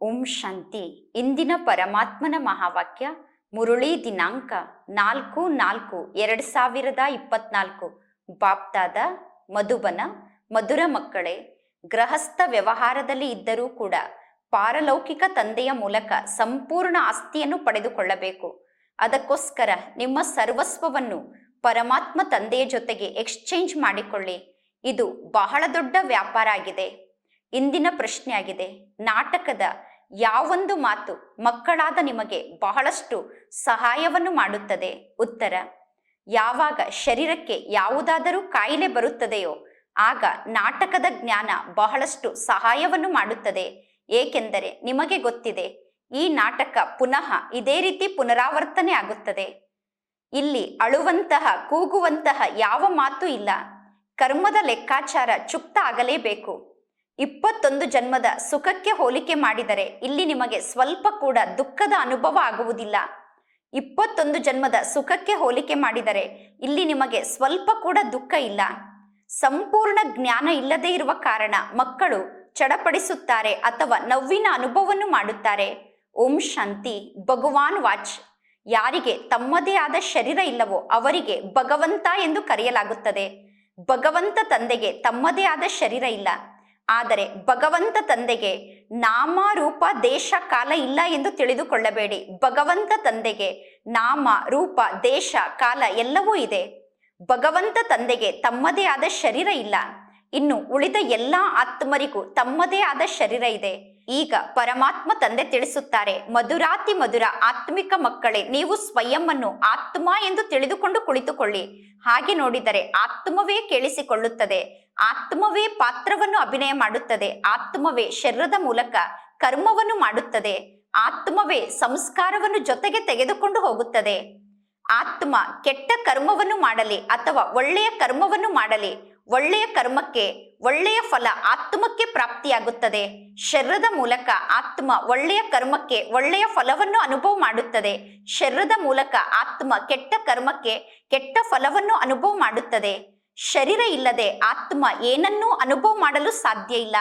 ಓಂ ಶಾಂತಿ. ಇಂದಿನ ಪರಮಾತ್ಮನ ಮಹಾವಾಕ್ಯ, ಮುರುಳಿ ದಿನಾಂಕ ನಾಲ್ಕು ನಾಲ್ಕು ಎರಡು ಸಾವಿರದ ಇಪ್ಪತ್ನಾಲ್ಕು. ಬಾಪ್ತಾದ, ಮಧುಬನ, ಮಧುರ ಮಕ್ಕಳೇ, ಗೃಹಸ್ಥ ವ್ಯವಹಾರದಲ್ಲಿ ಇದ್ದರೂ ಕೂಡ ಪಾರಲೌಕಿಕ ತಂದೆಯ ಮೂಲಕ ಸಂಪೂರ್ಣ ಆಸ್ತಿಯನ್ನು ಪಡೆದುಕೊಳ್ಳಬೇಕು. ಅದಕ್ಕೋಸ್ಕರ ನಿಮ್ಮ ಸರ್ವಸ್ವವನ್ನು ಪರಮಾತ್ಮ ತಂದೆಯ ಜೊತೆಗೆ ಎಕ್ಸ್ಚೇಂಜ್ ಮಾಡಿಕೊಳ್ಳಿ. ಇದು ಬಹಳ ದೊಡ್ಡ ವ್ಯಾಪಾರ ಆಗಿದೆ. ಇಂದಿನ ಪ್ರಶ್ನೆ ಆಗಿದೆ ನಾಟಕದ ಯಾವೊಂದು ಮಾತು ಮಕ್ಕಳಾದ ನಿಮಗೆ ಬಹಳಷ್ಟು ಸಹಾಯವನ್ನು ಮಾಡುತ್ತದೆ. ಉತ್ತರ, ಯಾವಾಗ ಶರೀರಕ್ಕೆ ಯಾವುದಾದರೂ ಕಾಯಿಲೆ ಬರುತ್ತದೆಯೋ ಆಗ ನಾಟಕದ ಜ್ಞಾನ ಬಹಳಷ್ಟು ಸಹಾಯವನ್ನು ಮಾಡುತ್ತದೆ. ಏಕೆಂದರೆ ನಿಮಗೆ ಗೊತ್ತಿದೆ, ಈ ನಾಟಕ ಪುನಃ ಇದೇ ರೀತಿ ಪುನರಾವರ್ತನೆ ಆಗುತ್ತದೆ. ಇಲ್ಲಿ ಅಳುವಂತಹ, ಕೂಗುವಂತಹ ಯಾವ ಮಾತು ಇಲ್ಲ. ಕರ್ಮದ ಲೆಕ್ಕಾಚಾರ ಚುಕ್ತ ಆಗಲೇಬೇಕು. ಇಪ್ಪತ್ತೊಂದು ಜನ್ಮದ ಸುಖಕ್ಕೆ ಹೋಲಿಕೆ ಮಾಡಿದರೆ ಇಲ್ಲಿ ನಿಮಗೆ ಸ್ವಲ್ಪ ಕೂಡ ದುಃಖದ ಅನುಭವ ಆಗುವುದಿಲ್ಲ. ಇಪ್ಪತ್ತೊಂದು ಜನ್ಮದ ಸುಖಕ್ಕೆ ಹೋಲಿಕೆ ಮಾಡಿದರೆ ಇಲ್ಲಿ ನಿಮಗೆ ಸ್ವಲ್ಪ ಕೂಡ ದುಃಖ ಇಲ್ಲ. ಸಂಪೂರ್ಣ ಜ್ಞಾನ ಇಲ್ಲದೇ ಇರುವ ಕಾರಣ ಮಕ್ಕಳು ಚಡಪಡಿಸುತ್ತಾರೆ ಅಥವಾ ನೋವಿನ ಅನುಭವವನ್ನು ಮಾಡುತ್ತಾರೆ. ಓಂ ಶಾಂತಿ, ಭಗವಾನ್ ವಾಚ್. ಯಾರಿಗೆ ತಮ್ಮದೇ ಆದ ಶರೀರ ಇಲ್ಲವೋ ಅವರಿಗೆ ಭಗವಂತ ಎಂದು ಕರೆಯಲಾಗುತ್ತದೆ. ಭಗವಂತ ತಂದೆಗೆ ತಮ್ಮದೇ ಆದ ಶರೀರ ಇಲ್ಲ. ಆದರೆ ಭಗವಂತ ತಂದೆಗೆ ನಾಮ ರೂಪ ದೇಶ ಕಾಲ ಇಲ್ಲ ಎಂದು ತಿಳಿದುಕೊಳ್ಳಬೇಡಿ. ಭಗವಂತ ತಂದೆಗೆ ನಾಮ ರೂಪ ದೇಶ ಕಾಲ ಎಲ್ಲವೂ ಇದೆ. ಭಗವಂತ ತಂದೆಗೆ ತಮ್ಮದೇ ಆದ ಶರೀರ ಇಲ್ಲ. ಇನ್ನು ಉಳಿದ ಎಲ್ಲಾ ಆತ್ಮರಿಗೂ ತಮ್ಮದೇ ಆದ ಶರೀರ ಇದೆ. ಈಗ ಪರಮಾತ್ಮ ತಂದೆ ತಿಳಿಸುತ್ತಾರೆ, ಮಧುರಾತಿ ಮಧುರ, ಆತ್ಮಿಕ ಮಕ್ಕಳೇ, ನೀವು ಸ್ವಯಂವನ್ನು ಆತ್ಮ ಎಂದು ತಿಳಿದುಕೊಂಡು ಕುಳಿತುಕೊಳ್ಳಿ. ಹಾಗೆ ನೋಡಿದರೆ ಆತ್ಮವೇ ಕೇಳಿಸಿಕೊಳ್ಳುತ್ತದೆ, ಆತ್ಮವೇ ಪಾತ್ರವನ್ನು ಅಭಿನಯ ಮಾಡುತ್ತದೆ, ಆತ್ಮವೇ ಶರೀರದ ಮೂಲಕ ಕರ್ಮವನ್ನು ಮಾಡುತ್ತದೆ, ಆತ್ಮವೇ ಸಂಸ್ಕಾರವನ್ನು ಜೊತೆಗೆ ತೆಗೆದುಕೊಂಡು ಹೋಗುತ್ತದೆ. ಆತ್ಮ ಕೆಟ್ಟ ಕರ್ಮವನ್ನು ಮಾಡಲಿ ಅಥವಾ ಒಳ್ಳೆಯ ಕರ್ಮವನ್ನು ಮಾಡಲಿ, ಒಳ್ಳೆಯ ಕರ್ಮಕ್ಕೆ ಒಳ್ಳೆಯ ಫಲ ಆತ್ಮಕ್ಕೆ ಪ್ರಾಪ್ತಿಯಾಗುತ್ತದೆ. ಶರೀರದ ಮೂಲಕ ಆತ್ಮ ಒಳ್ಳೆಯ ಕರ್ಮಕ್ಕೆ ಒಳ್ಳೆಯ ಫಲವನ್ನು ಅನುಭವ ಮಾಡುತ್ತದೆ. ಶರೀರದ ಮೂಲಕ ಆತ್ಮ ಕೆಟ್ಟ ಕರ್ಮಕ್ಕೆ ಕೆಟ್ಟ ಫಲವನ್ನು ಅನುಭವ ಮಾಡುತ್ತದೆ. ಶರೀರ ಇಲ್ಲದೆ ಆತ್ಮ ಏನನ್ನೂ ಅನುಭವ ಮಾಡಲು ಸಾಧ್ಯ ಇಲ್ಲ.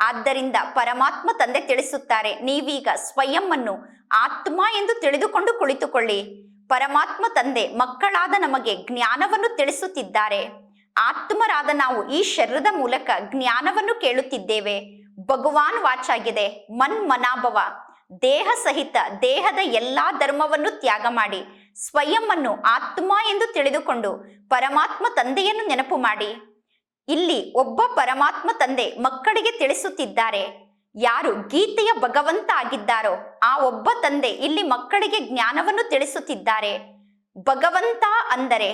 ಆದ್ದರಿಂದ ಪರಮಾತ್ಮ ತಂದೆ ತಿಳಿಸುತ್ತಾರೆ, ನೀವೀಗ ಸ್ವಯಂವನ್ನು ಆತ್ಮ ಎಂದು ತಿಳಿದುಕೊಂಡು ಕುಳಿತುಕೊಳ್ಳಿ. ಪರಮಾತ್ಮ ತಂದೆ ಮಕ್ಕಳಾದ ನಮಗೆ ಜ್ಞಾನವನ್ನು ತಿಳಿಸುತ್ತಿದ್ದಾರೆ. ಆತ್ಮರಾದ ನಾವು ಈ ಶರೀರದ ಮೂಲಕ ಜ್ಞಾನವನ್ನು ಕೇಳುತ್ತಿದ್ದೇವೆ. ಭಗವಾನ್ ವಾಚಾಗಿದೆ. ಮನ್ ಮನಾಭವ. ದೇಹ ಸಹಿತ ದೇಹದ ಎಲ್ಲಾ ಧರ್ಮವನ್ನು ತ್ಯಾಗ ಮಾಡಿ ಸ್ವಯಂವನ್ನು ಆತ್ಮ ಎಂದು ತಿಳಿದುಕೊಂಡು ಪರಮಾತ್ಮ ತಂದೆಯನ್ನು ನೆನಪು ಮಾಡಿ. ಇಲ್ಲಿ ಒಬ್ಬ ಪರಮಾತ್ಮ ತಂದೆ ಮಕ್ಕಳಿಗೆ ತಿಳಿಸುತ್ತಿದ್ದಾರೆ. ಯಾರು ಗೀತೆಯ ಭಗವಂತ ಆಗಿದ್ದಾರೋ, ಆ ಒಬ್ಬ ತಂದೆ ಇಲ್ಲಿ ಮಕ್ಕಳಿಗೆ ಜ್ಞಾನವನ್ನು ತಿಳಿಸುತ್ತಿದ್ದಾರೆ. ಭಗವಂತ ಅಂದರೆ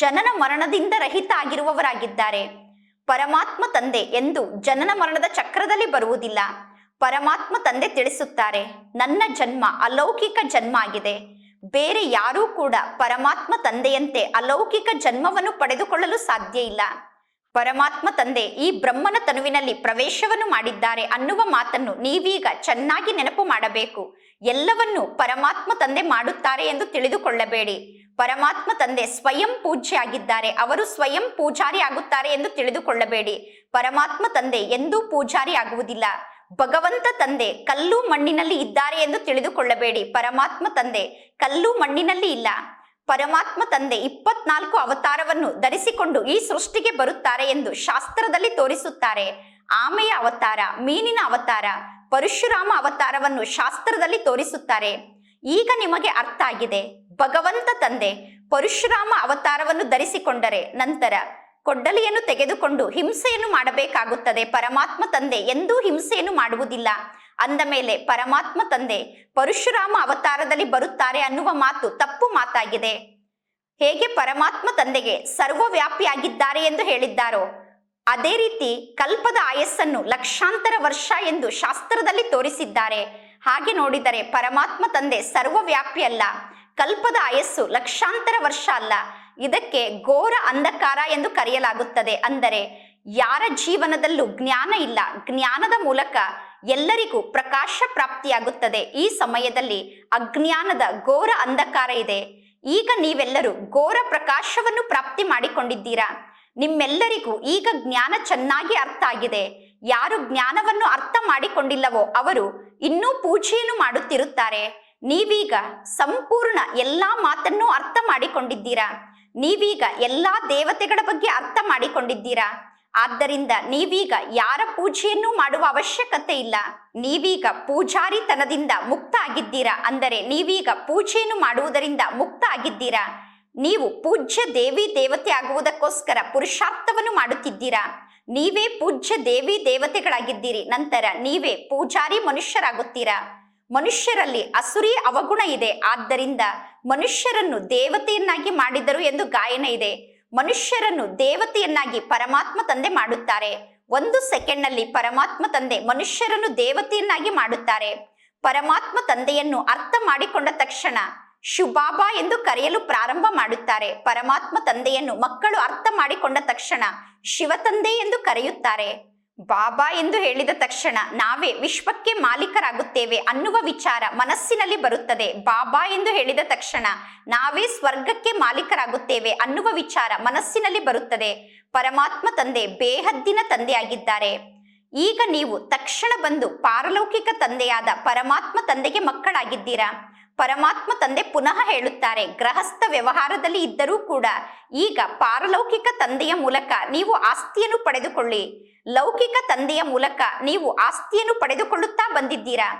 ಜನನ ಮರಣದಿಂದ ರಹಿತ ಆಗಿರುವವರಾಗಿದ್ದಾರೆ ಪರಮಾತ್ಮ ತಂದೆ ಎಂದು ಜನನ ಮರಣದ ಚಕ್ರದಲ್ಲಿ ಬರುವುದಿಲ್ಲ. ಪರಮಾತ್ಮ ತಂದೆ ತಿಳಿಸುತ್ತಾರೆ, ನನ್ನ ಜನ್ಮ ಅಲೌಕಿಕ ಜನ್ಮ ಆಗಿದೆ. ಬೇರೆ ಯಾರೂ ಕೂಡ ಪರಮಾತ್ಮ ತಂದೆಯಂತೆ ಅಲೌಕಿಕ ಜನ್ಮವನ್ನು ಪಡೆದುಕೊಳ್ಳಲು ಸಾಧ್ಯ ಇಲ್ಲ. ಪರಮಾತ್ಮ ತಂದೆ ಈ ಬ್ರಹ್ಮನ ತನುವಿನಲ್ಲಿ ಪ್ರವೇಶವನ್ನು ಮಾಡಿದ್ದಾರೆ ಅನ್ನುವ ಮಾತನ್ನು ನೀವೀಗ ಚೆನ್ನಾಗಿ ನೆನಪು ಮಾಡಬೇಕು. ಎಲ್ಲವನ್ನೂ ಪರಮಾತ್ಮ ತಂದೆ ಮಾಡುತ್ತಾರೆ ಎಂದು ತಿಳಿದುಕೊಳ್ಳಬೇಡಿ. ಪರಮಾತ್ಮ ತಂದೆ ಸ್ವಯಂ ಪೂಜ್ಯ ಆಗಿದ್ದಾರೆ ಅವರು ಸ್ವಯಂ ಪೂಜಾರಿ ಆಗುತ್ತಾರೆ ಎಂದು ತಿಳಿದುಕೊಳ್ಳಬೇಡಿ. ಪರಮಾತ್ಮ ತಂದೆ ಎಂದೂ ಪೂಜಾರಿ ಆಗುವುದಿಲ್ಲ. ಭಗವಂತ ತಂದೆ ಕಲ್ಲು ಮಣ್ಣಿನಲ್ಲಿ ಇದ್ದಾರೆ ಎಂದು ತಿಳಿದುಕೊಳ್ಳಬೇಡಿ. ಪರಮಾತ್ಮ ತಂದೆ ಕಲ್ಲು ಮಣ್ಣಿನಲ್ಲಿ ಇಲ್ಲ. ಪರಮಾತ್ಮ ತಂದೆ ಇಪ್ಪತ್ನಾಲ್ಕು ಅವತಾರವನ್ನು ಧರಿಸಿಕೊಂಡು ಈ ಸೃಷ್ಟಿಗೆ ಬರುತ್ತಾರೆ ಎಂದು ಶಾಸ್ತ್ರದಲ್ಲಿ ತೋರಿಸುತ್ತಾರೆ. ಆಮೆಯ ಅವತಾರ, ಮೀನಿನ ಅವತಾರ, ಪರಶುರಾಮ ಅವತಾರವನ್ನು ಶಾಸ್ತ್ರದಲ್ಲಿ ತೋರಿಸುತ್ತಾರೆ. ಈಗ ನಿಮಗೆ ಅರ್ಥ ಆಗಿದೆ. ಭಗವಂತ ತಂದೆ ಪರಶುರಾಮ ಅವತಾರವನ್ನು ಧರಿಸಿಕೊಂಡರೆ ನಂತರ ಕೊಡ್ಡಲಿಯನ್ನು ತೆಗೆದುಕೊಂಡು ಹಿಂಸೆಯನ್ನು ಮಾಡಬೇಕಾಗುತ್ತದೆ. ಪರಮಾತ್ಮ ತಂದೆ ಎಂದೂ ಹಿಂಸೆಯನ್ನು ಮಾಡುವುದಿಲ್ಲ. ಅಂದ ಮೇಲೆ ಪರಮಾತ್ಮ ತಂದೆ ಪರಶುರಾಮ ಅವತಾರದಲ್ಲಿ ಬರುತ್ತಾರೆ ಅನ್ನುವ ಮಾತು ತಪ್ಪು ಮಾತಾಗಿದೆ. ಹೇಗೆ ಪರಮಾತ್ಮ ತಂದೆಗೆ ಸರ್ವವ್ಯಾಪಿಯಾಗಿದ್ದಾರೆ ಎಂದು ಹೇಳಿದ್ದಾರೋ, ಅದೇ ರೀತಿ ಕಲ್ಪದ ಆಯಸ್ಸನ್ನು ಲಕ್ಷಾಂತರ ವರ್ಷ ಎಂದು ಶಾಸ್ತ್ರದಲ್ಲಿ ತೋರಿಸಿದ್ದಾರೆ. ಹಾಗೆ ನೋಡಿದರೆ ಪರಮಾತ್ಮ ತಂದೆ ಸರ್ವವ್ಯಾಪಿ ಅಲ್ಲ ಕಲ್ಪದ ಆಯಸ್ಸು ಲಕ್ಷಾಂತರ ವರ್ಷ ಅಲ್ಲ. ಇದಕ್ಕೆ ಘೋರ ಅಂಧಕಾರ ಎಂದು ಕರೆಯಲಾಗುತ್ತದೆ. ಅಂದರೆ ಯಾರ ಜೀವನದಲ್ಲೂ ಜ್ಞಾನ ಇಲ್ಲ. ಜ್ಞಾನದ ಮೂಲಕ ಎಲ್ಲರಿಗೂ ಪ್ರಕಾಶ ಪ್ರಾಪ್ತಿಯಾಗುತ್ತದೆ. ಈ ಸಮಯದಲ್ಲಿ ಅಜ್ಞಾನದ ಘೋರ ಅಂಧಕಾರ ಇದೆ. ಈಗ ನೀವೆಲ್ಲರೂ ಘೋರ ಪ್ರಕಾಶವನ್ನು ಪ್ರಾಪ್ತಿ ಮಾಡಿಕೊಂಡಿದ್ದೀರಾ? ನಿಮ್ಮೆಲ್ಲರಿಗೂ ಈಗ ಜ್ಞಾನ ಚೆನ್ನಾಗಿ ಅರ್ಥ ಆಗಿದೆ. ಯಾರು ಜ್ಞಾನವನ್ನು ಅರ್ಥ ಮಾಡಿಕೊಂಡಿಲ್ಲವೋ ಅವರು ಇನ್ನೂ ಪೂಜೆಯನ್ನು ಮಾಡುತ್ತಿರುತ್ತಾರೆ. ನೀವೀಗ ಸಂಪೂರ್ಣ ಎಲ್ಲಾ ಮಾತನ್ನು ಅರ್ಥ ಮಾಡಿಕೊಂಡಿದ್ದೀರಾ? ನೀವೀಗ ಎಲ್ಲಾ ದೇವತೆಗಳ ಬಗ್ಗೆ ಅರ್ಥ ಮಾಡಿಕೊಂಡಿದ್ದೀರಾ? ಆದ್ದರಿಂದ ನೀವೀಗ ಯಾರ ಪೂಜೆಯನ್ನು ಮಾಡುವ ಅವಶ್ಯಕತೆ ಇಲ್ಲ. ನೀವೀಗ ಪೂಜಾರಿತನದಿಂದ ಮುಕ್ತ ಆಗಿದ್ದೀರಾ ಅಂದರೆ ನೀವೀಗ ಪೂಜೆಯನ್ನು ಮಾಡುವುದರಿಂದ ಮುಕ್ತ ಆಗಿದ್ದೀರಾ ನೀವು ಪೂಜ್ಯ ದೇವಿ ದೇವತೆ ಆಗುವುದಕ್ಕೋಸ್ಕರ ಪುರುಷಾರ್ಥವನ್ನು ಮಾಡುತ್ತಿದ್ದೀರಾ? ನೀವೇ ಪೂಜ್ಯ ದೇವಿ ದೇವತೆಗಳಾಗಿದ್ದೀರಿ. ನಂತರ ನೀವೇ ಪೂಜಾರಿ ಮನುಷ್ಯರಾಗುತ್ತೀರಾ? ಮನುಷ್ಯರಲ್ಲಿ ಅಸುರಿ ಅವಗುಣ ಇದೆ. ಆದ್ದರಿಂದ ಮನುಷ್ಯರನ್ನು ದೇವತೆಯನ್ನಾಗಿ ಮಾಡಿದರು ಎಂದು ಗಾಯನ ಇದೆ. ಮನುಷ್ಯರನ್ನು ದೇವತೆಯನ್ನಾಗಿ ಪರಮಾತ್ಮ ತಂದೆ ಮಾಡುತ್ತಾರೆ. ಒಂದು ಸೆಕೆಂಡ್ನಲ್ಲಿ ಪರಮಾತ್ಮ ತಂದೆ ಮನುಷ್ಯರನ್ನು ದೇವತೆಯನ್ನಾಗಿ ಮಾಡುತ್ತಾರೆ. ಪರಮಾತ್ಮ ತಂದೆಯನ್ನು ಅರ್ಥ ಮಾಡಿಕೊಂಡ ತಕ್ಷಣ ಶುಭಾಬಾ ಎಂದು ಕರೆಯಲು ಪ್ರಾರಂಭ ಮಾಡುತ್ತಾರೆ. ಪರಮಾತ್ಮ ತಂದೆಯನ್ನು ಮಕ್ಕಳು ಅರ್ಥ ಮಾಡಿಕೊಂಡ ತಕ್ಷಣ ಶಿವ ತಂದೆ ಎಂದು ಕರೆಯುತ್ತಾರೆ. ಬಾಬಾ ಎಂದು ಹೇಳಿದ ತಕ್ಷಣ ನಾವೇ ವಿಶ್ವಕ್ಕೆ ಮಾಲೀಕರಾಗುತ್ತೇವೆ ಅನ್ನುವ ವಿಚಾರ ಮನಸ್ಸಿನಲ್ಲಿ ಬರುತ್ತದೆ. ಬಾಬಾ ಎಂದು ಹೇಳಿದ ತಕ್ಷಣ ನಾವೇ ಸ್ವರ್ಗಕ್ಕೆ ಮಾಲೀಕರಾಗುತ್ತೇವೆ ಅನ್ನುವ ವಿಚಾರ ಮನಸ್ಸಿನಲ್ಲಿ ಬರುತ್ತದೆ. ಪರಮಾತ್ಮ ತಂದೆ ಬೇಹದ್ದಿನ ತಂದೆಯಾಗಿದ್ದಾರೆ. ಈಗ ನೀವು ತಕ್ಷಣ ಬಂದು ಪಾರಲೌಕಿಕ ತಂದೆಯಾದ ಪರಮಾತ್ಮ ತಂದೆಗೆ ಮಕ್ಕಳಾಗಿದ್ದೀರಾ? ಪರಮಾತ್ಮ ತಂದೆ ಪುನಃ ಹೇಳುತ್ತಾರೆ. ಗೃಹಸ್ಥ ವ್ಯವಹಾರದಲ್ಲಿ ಇದ್ದರೂ ಕೂಡ ಈಗ ಪಾರಲೌಕಿಕ ತಂದೆಯ ಮೂಲಕ ನೀವು ಆಸ್ತಿಯನ್ನು ಪಡೆದುಕೊಳ್ಳಿ. ಲೌಕಿಕ ತಂದೆಯ ಮೂಲಕ ನೀವು ಆಸ್ತಿಯನ್ನು ಪಡೆದುಕೊಳ್ಳುತ್ತಾ ಬಂದಿದ್ದೀರಾ?